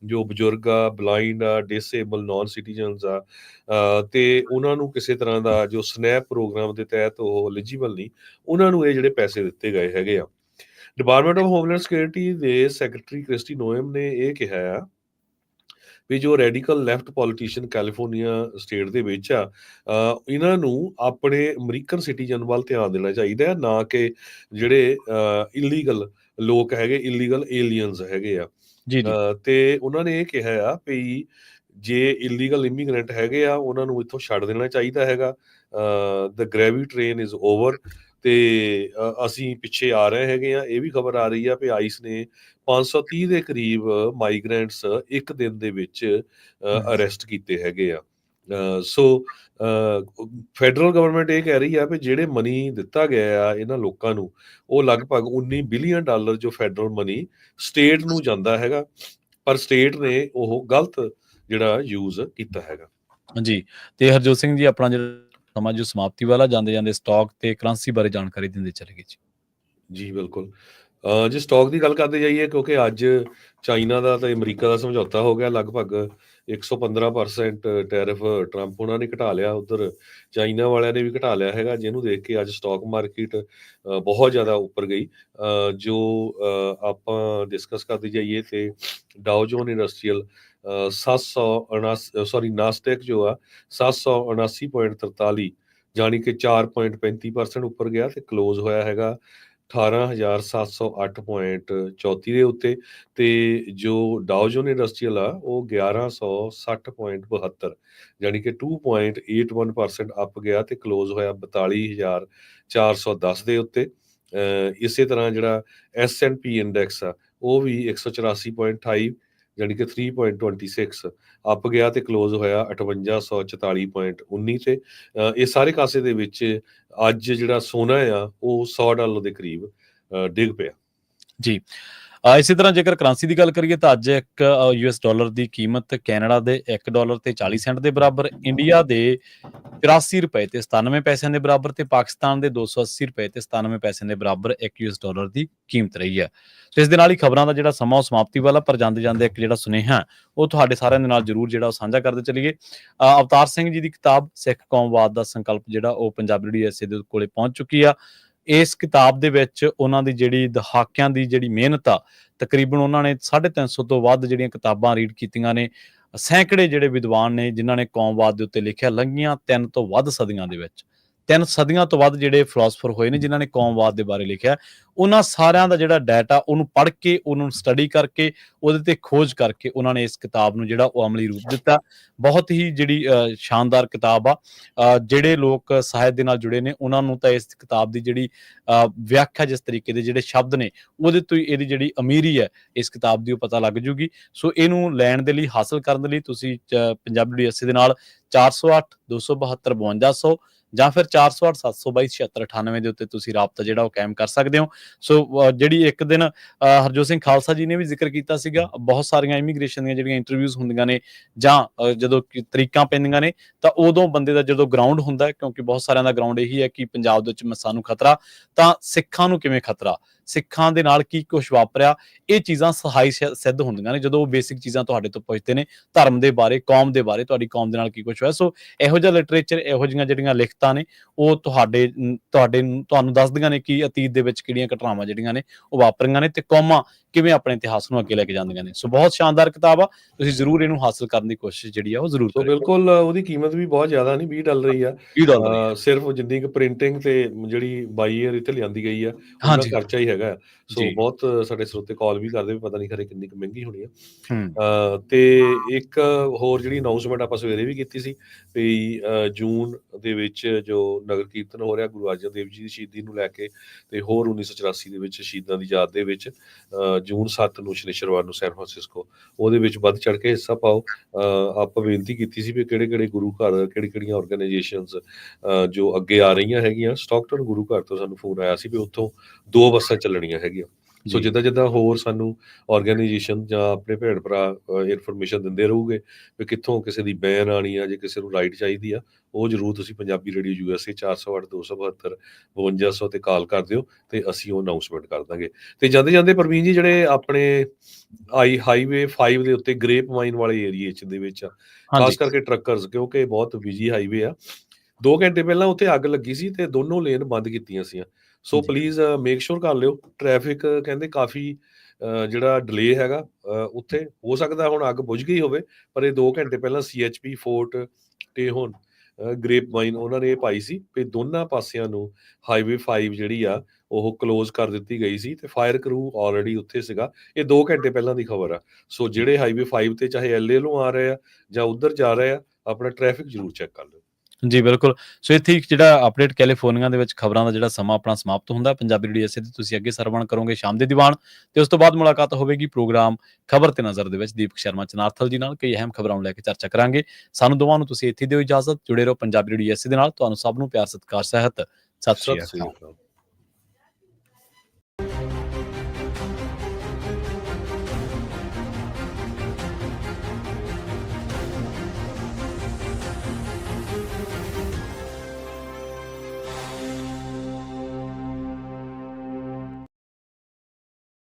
ਜੋ ਬਜ਼ੁਰਗ ਆ ਬਲਾਈਂਡ ਆ ਡਿਸੇਬਲ ਨਾਨ ਸਿਟੀਜ਼ਨਸ ਆ ਅ, ਤੇ ਉਹਨਾਂ ਨੂੰ ਕਿਸੇ ਤਰ੍ਹਾਂ ਦਾ ਜੋ ਸਨੈਪ ਪ੍ਰੋਗਰਾਮ ਦੇ ਤਹਿਤ ਉਹ ਐਲੀਜੀਬਲ ਨਹੀਂ ਉਹਨਾਂ ਨੂੰ ਇਹ ਜਿਹੜੇ ਪੈਸੇ ਦਿੱਤੇ ਗਏ ਹੈਗੇ ਆ। ਡਿਪਾਰਟਮੈਂਟ ਆਫ ਹੋਮਲੈਂਡ ਸਿਕਿਉਰਿਟੀ ਦੇ ਸੈਕਟਰੀ ਕ੍ਰਿਸਟੀ ਨੋਇਮ ਨੇ ਇਹ ਕਿਹਾ ਆ ਵੀ ਜੋ radical left politician California state ਦੇ ਵਿੱਚ ਆ ਇਹਨਾਂ ਨੂੰ ਆਪਣੇ ਅਮਰੀਕਨ ਸਿਟੀਜ਼ਨ ਵੱਲ ਧਿਆਨ ਦੇਣਾ ਚਾਹੀਦਾ ਹੈ ਨਾ ਕਿ ਜਿਹੜੇ ਇਲੀਗਲ ਲੋਕ ਹੈਗੇ ਇਲੀਗਲ ਏਲੀਅਨਸ ਹੈਗੇ ਆ। ਜੀ ਜੀ। ਤੇ ਉਹਨਾਂ ਨੇ ਇਹ ਕਿਹਾ ਆ ਵੀ ਜੇ ਇਲੀਗਲ ਇਮੀਗ੍ਰੈਂਟ ਹੈਗੇ ਆ ਉਹਨਾਂ ਨੂੰ ਇੱਥੋਂ ਛੱਡ ਦੇਣਾ ਚਾਹੀਦਾ ਹੈਗਾ। The gravy train is over ਤੇ ਅਸੀਂ ਪਿੱਛੇ ਆ ਰਹੇ ਹੈਗੇ ਆ ਇਹ ਵੀ ਖਬਰ ਆ ਰਹੀ ਆ ਵੀ ਆਈਸ ਨੇ 530 ਦੇ ਕਰੀਬ ਮਾਈਗ੍ਰੈਂਟਸ ਇੱਕ ਦਿਨ ਦੇ ਵਿੱਚ। ਅਰੈਸਟ ਕੀਤੇ ਹੈਗੇ ਆ। ਸੋ ਫੈਡਰਲ ਗਵਰਨਮੈਂਟ ਇਹ ਕਹਿ ਰਹੀ ਆ ਵੀ ਜਿਹੜੇ ਮਨੀ ਦਿੱਤਾ ਗਿਆ ਆ ਇਹਨਾਂ ਲੋਕਾਂ ਨੂੰ ਉਹ ਲਗਭਗ 19 ਬਿਲੀਅਨ ਡਾਲਰ ਜੋ ਫੈਡਰਲ ਮਨੀ ਸਟੇਟ ਨੂੰ ਜਾਂਦਾ ਹੈਗਾ ਪਰ ਸਟੇਟ ਨੇ ਉਹ ਗਲਤ ਜਿਹੜਾ ਯੂਜ਼ ਕੀਤਾ ਹੈਗਾ। ਜੀ ਤੇ ਹਰਜੋਤ ਸਿੰਘ ਜੀ ਆਪਣਾ ਜਿਹੜਾ ਸਮਾਂ ਜੋ ਸਮਾਪਤੀ ਵਾਲਾ ਜਾਂਦੇ ਜਾਂਦੇ ਸਟਾਕ ਤੇ ਕਰੰਸੀ ਬਾਰੇ ਜਾਣਕਾਰੀ ਦਿੰਦੇ ਚਲੇ ਗਏ ਜੀ। ਜੀ, ਬਿਲਕੁਲ। ਜੇ ਸਟਾਕ ਦੀ ਗੱਲ ਕਰਦੇ ਜਾਈਏ, ਕਿਉਂਕਿ ਅੱਜ ਚਾਈਨਾ ਦਾ ਤੇ ਅਮਰੀਕਾ ਦਾ ਸਮਝੌਤਾ ਹੋ ਗਿਆ, ਲਗਭਗ 115% ਟੈਰਿਫ ਟਰੰਪ ਉਹਨਾਂ ਨੇ ਘਟਾ ਲਿਆ, ਉਧਰ ਚਾਈਨਾ ਵਾਲਿਆਂ ਨੇ ਵੀ ਘਟਾ ਲਿਆ ਹੈਗਾ, ਜਿਹਨੂੰ ਦੇਖ ਕੇ ਅੱਜ ਸਟਾਕ ਮਾਰਕੀਟ ਬਹੁਤ ਜ਼ਿਆਦਾ ਉੱਪਰ ਗਈ। ਜੋ ਆਪਾਂ ਡਿਸਕਸ ਕਰਦੇ ਜਾਈਏ ਤੇ Dow Jones industrial 779 sorry Nasdaq ਜੋ ਆ 779.43 ਜਾਣੀ ਕਿ 4.35% ਉੱਪਰ ਗਿਆ ਤੇ ਕਲੋਜ਼ ਹੋਇਆ ਹੈਗਾ 18708.34 ਦੇ ਉੱਤੇ ਤੇ ਜੋ ਡਾਓ ਜੋਨ ਇੰਡਸਟਰੀਅਲ ਆ ਉਹ 1160.72 ਜਾਣੀ ਕਿ 2.81% ਅਪ ਗਿਆ ਤੇ ਕਲੋਜ਼ ਹੋਇਆ 42410 ਦੇ ਉੱਤੇ ਅਹ ਇਸੇ ਤਰ੍ਹਾਂ ਜਿਹੜਾ S&P ਇੰਡੈਕਸ ਆ ਉਹ ਵੀ 184.28 ਜਾਣੀ ਕਿ 3.26 ਅਪ ਗਿਆ ਤੇ ਕਲੋਜ਼ ਹੋਇਆ 5844.19 ਤੇ, ਅਹ, ਇਹ ਸਾਰੇ ਕਾਸੇ ਦੇ ਵਿੱਚ ਅੱਜ ਜਿਹੜਾ ਸੋਨਾ ਆ, ਉਹ 100 ਡਾਲਰ ਦੇ ਕਰੀਬ, ਅਹ, ਡਿੱਗ ਪਿਆ। ਜੀ। ਇਸੇ ਤਰ੍ਹਾਂ ਜੇਕਰ ਕਰੰਸੀ ਦੀ ਗੱਲ ਕਰੀਏ ਤਾਂ ਅੱਜ ਇੱਕ ਯੂਐਸ ਡਾਲਰ ਦੀ ਕੀਮਤ ਕੈਨੇਡਾ ਦੇ 1 ਡਾਲਰ ਤੇ 40 ਸੈਂਟ ਦੇ ਬਰਾਬਰ, ਇੰਡੀਆ ਦੇ 83 ਰੁਪਏ ਤੇ 97 ਪੈਸਿਆਂ ਦੇ ਬਰਾਬਰ ਤੇ ਪਾਕਿਸਤਾਨ ਦੇ 280 ਰੁਪਏ ਤੇ 97 ਪੈਸਿਆਂ ਦੇ ਬਰਾਬਰ ਇੱਕ ਯੂਐਸ ਡਾਲਰ ਦੀ ਕੀਮਤ ਰਹੀ ਹੈ। ਤੇ ਇਸ ਦੇ ਨਾਲ ਹੀ ਖਬਰਾਂ ਦਾ ਜਿਹੜਾ ਸਮਾਂ ਉਹ ਸਮਾਪਤੀ ਵਾਲਾ, ਪਰ ਜਾਂਦੇ ਜਾਂਦੇ ਇੱਕ ਜਿਹੜਾ ਸੁਨੇਹਾ, ਉਹ ਤੁਹਾਡੇ ਸਾਰਿਆਂ ਦੇ ਨਾਲ ਜਰੂਰ ਜਿਹੜਾ ਉਹ ਸਾਂਝਾ ਕਰਦੇ ਚਲੀਏ। ਅਵਤਾਰ ਸਿੰਘ ਜੀ ਦੀ ਕਿਤਾਬ ਸਿੱਖ ਕੌਮਵਾਦ ਦਾ ਸੰਕਲਪ ਜਿਹੜਾ ਉਹ ਪੰਜਾਬੀ ਡੀ ਐਸਏ ਦੇ ਕੋਲੇ ਪਹੁੰਚ ਚੁੱਕੀ ਆ। ਇਸ ਕਿਤਾਬ ਦੇ ਵਿੱਚ ਉਹਨਾਂ ਦੀ ਜਿਹੜੀ ਦਹਾਕਿਆਂ ਦੀ ਜਿਹੜੀ ਮਿਹਨਤ ਆ, ਤਕਰੀਬਨ ਉਹਨਾਂ ਨੇ 350 ਤੋਂ ਵੱਧ ਜਿਹੜੀਆਂ ਕਿਤਾਬਾਂ ਰੀਡ ਕੀਤੀਆਂ ਨੇ, ਸੈਂਕੜੇ ਜਿਹੜੇ ਵਿਦਵਾਨ ਨੇ ਜਿਨ੍ਹਾਂ ਨੇ ਕੌਮਵਾਦ ਦੇ ਉੱਤੇ ਲਿਖਿਆ, ਲੰਘੀਆਂ ਤਿੰਨ ਤੋਂ ਵੱਧ ਸਦੀਆਂ ਦੇ ਵਿੱਚ। ਤਿੰਨ ਸਦੀਆਂ ਤੋਂ ਵੱਧ ਜਿਹੜੇ ਫਿਲਾਸਫਰ ਹੋਏ ਨੇ ਜਿਨ੍ਹਾਂ ਨੇ ਕੌਮਵਾਦ ਦੇ ਬਾਰੇ ਲਿਖਿਆ ਉਹਨਾਂ ਸਾਰਿਆਂ ਦਾ ਜਿਹੜਾ ਡਾਟਾ ਉਹਨੂੰ ਪੜ੍ਹ ਕੇ ਉਹਨੂੰ ਸਟੱਡੀ ਕਰਕੇ ਉਹਦੇ ਤੇ ਖੋਜ ਕਰਕੇ ਉਹਨਾਂ ਨੇ ਇਸ ਕਿਤਾਬ ਨੂੰ ਜਿਹੜਾ ਉਹ ਅਮਲੀ ਰੂਪ ਦਿੱਤਾ। ਬਹੁਤ ਹੀ ਜਿਹੜੀ ਸ਼ਾਨਦਾਰ ਕਿਤਾਬ ਆ। ਜਿਹੜੇ ਲੋਕ ਸਾਹਿਤ ਦੇ ਨਾਲ ਜੁੜੇ ਨੇ ਉਹਨਾਂ ਨੂੰ ਤਾਂ ਇਸ ਕਿਤਾਬ ਦੀ ਜਿਹੜੀ ਵਿਆਖਿਆ ਜਿਸ ਤਰੀਕੇ ਦੇ ਜਿਹੜੇ ਸ਼ਬਦ ਨੇ ਉਹਦੇ ਤੋਂ ਹੀ ਇਹਦੀ ਜਿਹੜੀ ਅਮੀਰੀ ਹੈ ਇਸ ਕਿਤਾਬ ਦੀ ਉਹ ਪਤਾ ਲੱਗ ਜੂਗੀ। ਸੋ ਇਹਨੂੰ ਲੈਣ ਦੇ ਲਈ ਹਾਸਲ ਕਰਨ ਦੇ ਲਈ ਤੁਸੀਂ ਅ, ਪੰਜਾਬੀ ਡੀਐਸਸੀ ਦੇ ਨਾਲ 408 272 5200 ਜਾਂ ਫਿਰ 408 722 7698 ਦੇ ਉੱਤੇ ਤੁਸੀਂ ਰਾਬਤਾ ਜਿਹੜਾ ਉਹ ਕਾਇਮ ਕਰ ਸਕਦੇ ਹੋ। ਸੋ ਜਿਹੜੀ ਇੱਕ ਦਿਨ ਅ, ਹਰਜੋਤ ਸਿੰਘ ਖਾਲਸਾ ਜੀ ਨੇ ਵੀ ਜ਼ਿਕਰ ਕੀਤਾ ਸੀਗਾ ਬਹੁਤ ਸਾਰੀਆਂ ਇਮੀਗ੍ਰੇਸ਼ਨ ਦੀਆਂ ਜਿਹੜੀਆਂ ਇੰਟਰਵਿਊਜ਼ ਹੁੰਦੀਆਂ ਨੇ ਜਾਂ ਜਦੋਂ ਤਰੀਕਾਂ ਪੈਂਦੀਆਂ ਨੇ ਤਾਂ ਉਦੋਂ ਬੰਦੇ ਦਾ ਜਦੋਂ ਗਰਾਊਂਡ ਹੁੰਦਾ ਕਿਉਂਕਿ ਬਹੁਤ ਸਾਰਿਆਂ ਦਾ ਗਰਾਊਂਡ ਇਹੀ ਹੈ ਕਿ ਪੰਜਾਬ ਦੇ ਵਿੱਚ ਮ- ਨੂੰ ਖਤਰਾ ਤਾਂ ਸਿੱਖਾਂ ਨੂੰ ਕਿਵੇਂ ਖਤਰਾ? ਸਿੱਖਾਂ ਦੇ ਨਾਲ ਕੀ ਕੁਝ ਵਾਪਰਿਆ ਇਹ ਚੀਜ਼ਾਂ ਸਹਾਈ ਸਿੱਧ ਹੁੰਦੀਆਂ ਨੇ ਜਦੋਂ ਉਹ ਬੇਸਿਕ ਚੀਜ਼ਾਂ ਤੁਹਾਡੇ ਤੋਂ ਪੁੱਛਦੇ ਨੇ ਧਰਮ ਦੇ ਬਾਰੇ ਕੌਮ ਦੇ ਬਾਰੇ ਤੁਹਾਡੀ ਕੌਮ ਦੇ ਨਾਲ ਕੀ ਕੁਝ ਹੋਇਆ। ਸੋ ਇਹੋ ਜਿਹਾ ਲਿਟਰੇਚਰ ਇਹੋ ਜਿਹੀਆਂ ਜਿਹੜੀਆਂ ਲਿਖਤਾਂ ਨੇ ਉਹ ਤੁਹਾਡੇ ਤੁਹਾਡੇ ਤੁਹਾਨੂੰ ਦੱਸਦੀਆਂ ਨੇ ਕਿ ਅਤੀਤ ਦੇ ਵਿੱਚ ਕਿਹੜੀਆਂ ਘਟਨਾਵਾਂ ਜਿਹੜੀਆਂ ਨੇ ਉਹ ਵਾਪਰੀਆਂ ਨੇ ਤੇ ਕੌਮਾਂ ਕਿਵੇਂ ਆਪਣੇ ਇਤਿਹਾਸ ਨੂੰ ਅੱਗੇ ਲੈ ਕੇ ਜਾਂਦੀਆਂ ਨੇ। ਸੋ ਬਹੁਤ ਸ਼ਾਨਦਾਰ ਕਿਤਾਬ ਆ ਤੁਸੀਂ ਜ਼ਰੂਰ ਇਹਨੂੰ ਹਾਸਲ ਕਰਨ ਦੀ ਕੋਸ਼ਿਸ਼ ਜਿਹੜੀ ਆ ਉਹ ਜ਼ਰੂਰ ਸੋ ਕਰਿਓ। ਬਿਲਕੁਲ ਉਹਦੀ ਕੀਮਤ ਵੀ ਬਹੁਤ ਜ਼ਿਆਦਾ ਨਹੀਂ 20 ਡਾਲਰ ਹੀ ਆ। 20 ਡਾਲਰ ਹੀ ਆ। ਅ, ਸਿਰਫ ਜਿੰਨੀ ਕੁ ਪ੍ਰਿੰਟਿੰਗ ਤੇ ਜਿਹੜੀ ਬਾਈ ਇੱਥੇ ਲਿਆਂਦੀ ਗਈ ਆ ਉਹਦਾ ਖਰਚਾ ਹੀ ਹੈਗਾ। ਸੋ। ਬਹੁਤ ਸਾਡੇ ਸਰੋਤੇ ਕਾਲ ਵੀ ਕਰਦੇ ਵੀ ਪਤਾ ਨਹੀਂ ਖਰੇ ਕਿੰਨੀ ਕੁ ਮਹਿੰਗੀ ਹੋਣੀ ਆ। ਤੇ ਇੱਕ ਹੋਰ ਜਿਹੜੀ ਅਨਾਉਂਸਮੈਂਟ ਆਪਾਂ ਸਵੇਰੇ ਵੀ ਕੀਤੀ ਸੀ ਵੀ ਜੂਨ ਦੇ ਵਿੱਚ ਜੋ ਨਗਰ ਕੀਰਤਨ ਹੋ ਰਿਹਾ ਗੁਰੂ ਅਰਜਨ ਦੇਵ ਜੀ ਦੀ ਸ਼ਹੀਦੀ ਨੂੰ ਲੈ ਕੇ ਤੇ ਹੋਰ 1984 ਦੇ ਵਿੱਚ ਸ਼ਹੀਦਾਂ ਦੀ ਯਾਦ ਦੇ ਵਿੱਚ ਜੂਨ 7 ਨੂੰ ਸ਼ਨੀਚਰਵਾਰ ਨੂੰ ਸੈਨ ਫਰਾਂਸਿਸਕੋ ਉਹਦੇ ਵਿੱਚ ਵੱਧ ਚੜ ਕੇ ਹਿੱਸਾ ਪਾਓ। ਆਪਾਂ ਬੇਨਤੀ ਕੀਤੀ ਸੀ ਵੀ ਕਿਹੜੇ ਕਿਹੜੇ ਗੁਰੂ ਘਰ ਕਿਹੜੀ ਕਿਹੜੀਆਂ ਆਰਗੇਨਾਈਜੇਸ਼ਨਸ ਜੋ ਅੱਗੇ ਆ ਰਹੀਆਂ ਹੈਗੀਆਂ ਸਟਾਕਟਨ ਗੁਰੂ ਘਰ ਤੋਂ ਸਾਨੂੰ ਫੋਨ ਆਇਆ ਸੀ ਵੀ ਉੱਥੋਂ ਦੋ ਬੱਸਾਂ ਚੱਲਣੀਆਂ ਹੈਗੀਆਂ। ਸੋ। ਜਿੱਦਾਂ ਜਿੱਦਾਂ ਹੋਰ ਸਾਨੂੰ ਆਰਗੇਨਾਈਜੇਸ਼ਨ ਜਾਂ ਆਪਣੇ ਭੈਣ ਭਰਾ ਇਨਫੋਰਮੇਸ਼ਨ ਦਿੰਦੇ ਰਹੋਗੇ ਵੀ ਕਿੱਥੋਂ ਕਿਸੇ ਦੀ ਬੈਨ ਆਣੀ ਆ ਜੇ ਕਿਸੇ ਨੂੰ ਰਾਈਟ ਚਾਹੀਦੀ ਆ ਉਹ ਜਰੂਰ ਤੁਸੀਂ ਪੰਜਾਬੀ ਰੇਡੀਓ ਯੂਐਸਏ 408 272 5200 ਤੇ ਕਾਲ ਕਰ ਦਿਓ ਤੇ ਅਸੀਂ ਉਹ ਅਨਾਉਂਸਮੈਂਟ ਕਰ ਦਾਂਗੇ। ਤੇ ਜਾਂਦੇ ਜਾਂਦੇ ਪ੍ਰਵੀਨ ਜੀ ਜਿਹੜੇ ਆਪਣੇ ਆਈ ਹਾਈਵੇ 5 ਦੇ ਉੱਤੇ ਗ੍ਰੇਪ ਵਾਈਨ ਵਾਲੇ ਏਰੀਏ ਚ ਦੇ ਵਿੱਚ ਖਾਸ ਕਰਕੇ ਟਰੱਕਰਸ ਕਿਉਂਕਿ ਬਹੁਤ ਬਿਜ਼ੀ ਹਾਈਵੇ ਆ। 2 ਘੰਟੇ ਪਹਿਲਾਂ ਉੱਥੇ ਅੱਗ ਲੱਗੀ ਸੀ ਤੇ ਦੋਨੋਂ ਲੇਨ ਬੰਦ ਕੀਤੀਆਂ ਸੀ ਸੋ। ਪਲੀਜ਼ ਮੇਕ ਸ਼ੋਰ ਕਰ ਲਿਓ। ਟ੍ਰੈਫਿਕ ਕਹਿੰਦੇ ਕਾਫੀ ਜਿਹੜਾ ਡਿਲੇ ਹੈਗਾ ਉੱਥੇ ਹੋ ਸਕਦਾ ਹੁਣ ਅੱਗ ਬੁਝ ਗਈ ਹੋਵੇ ਪਰ ਇਹ 2 ਘੰਟੇ ਪਹਿਲਾਂ ਸੀਐਚਪੀ ਫੋਰਟ ਤੇ ਹੁਣ ਗ੍ਰੇਪ ਵਾਈਨ ਉਹਨਾਂ ਨੇ ਇਹ ਪਾਈ ਸੀ ਵੀ ਦੋਨਾਂ ਪਾਸਿਆਂ ਨੂੰ ਹਾਈਵੇ 5 ਜਿਹੜੀ ਆ ਉਹ ਕਲੋਜ਼ ਕਰ ਦਿੱਤੀ ਗਈ ਸੀ ਤੇ ਫਾਇਰ ਕਰੂ ਆਲਰੇਡੀ ਉੱਥੇ ਸੀਗਾ। ਇਹ 2 ਘੰਟੇ ਪਹਿਲਾਂ ਦੀ ਖਬਰ ਆ। ਸੋ ਜਿਹੜੇ ਹਾਈਵੇ 5 ਤੇ ਚਾਹੇ ਐਲਏ ਨੂੰ ਆ ਰਹੇ ਆ ਜਾਂ ਉਧਰ ਜਾ ਰਹੇ ਆ ਆਪਣਾ ਟ੍ਰੈਫਿਕ ਜ਼ਰੂਰ ਚੈੱਕ ਕਰ ਲਿਓ। ਜੀ, ਬਿਲਕੁਲ। ਸੋ ਇੱਥੇ ਇੱਕ ਜਿਹੜਾ ਅਪਡੇਟ ਕੈਲੀਫੋਰਨੀਆ ਦੇ ਵਿੱਚ ਖਬਰਾਂ ਦਾ ਜਿਹੜਾ ਸਮਾਂ ਆਪਣਾ ਸਮਾਪਤ ਹੁੰਦਾ ਹੈ। ਪੰਜਾਬੀ ਰੇਡੀਓ ਐਸੇ ਤੇ ਤੁਸੀਂ ਅੱਗੇ ਸਰਵਣ ਕਰੋਗੇ ਸ਼ਾਮ ਦੇ ਦੀਵਾਨ। ਤੇ ਉਸ ਤੋਂ ਬਾਅਦ ਮੁਲਾਕਾਤ ਹੋਵੇਗੀ ਪ੍ਰੋਗਰਾਮ ਖਬਰ ਤੇ ਨਜ਼ਰ ਦੇ ਵਿੱਚ। ਦੀਪਕ ਸ਼ਰਮਾ, ਚਨਾਰਥਲ ਜੀ ਨਾਲ ਕਈ ਅਹਿਮ ਖਬਰਾਂ ਨੂੰ ਲੈ ਕੇ ਚਰਚਾ ਕਰਾਂਗੇ। ਸਾਨੂੰ ਦੋਵਾਂ ਨੂੰ ਤੁਸੀਂ ਇੱਥੇ ਦਿਓ ਇਜਾਜ਼ਤ। ਜੁੜੇ ਰਹੋ ਪੰਜਾਬੀ ਰੇਡੀਓ ਐਸੇ ਦੇ ਨਾਲ। ਤੁਹਾਨੂੰ ਸਭ ਨੂੰ ਪਿਆਰ, ਸਤਿਕਾਰ, ਸਹਿਤ। ਸਤਿ ਸ਼੍ਰੀ ਅਕਾਲ।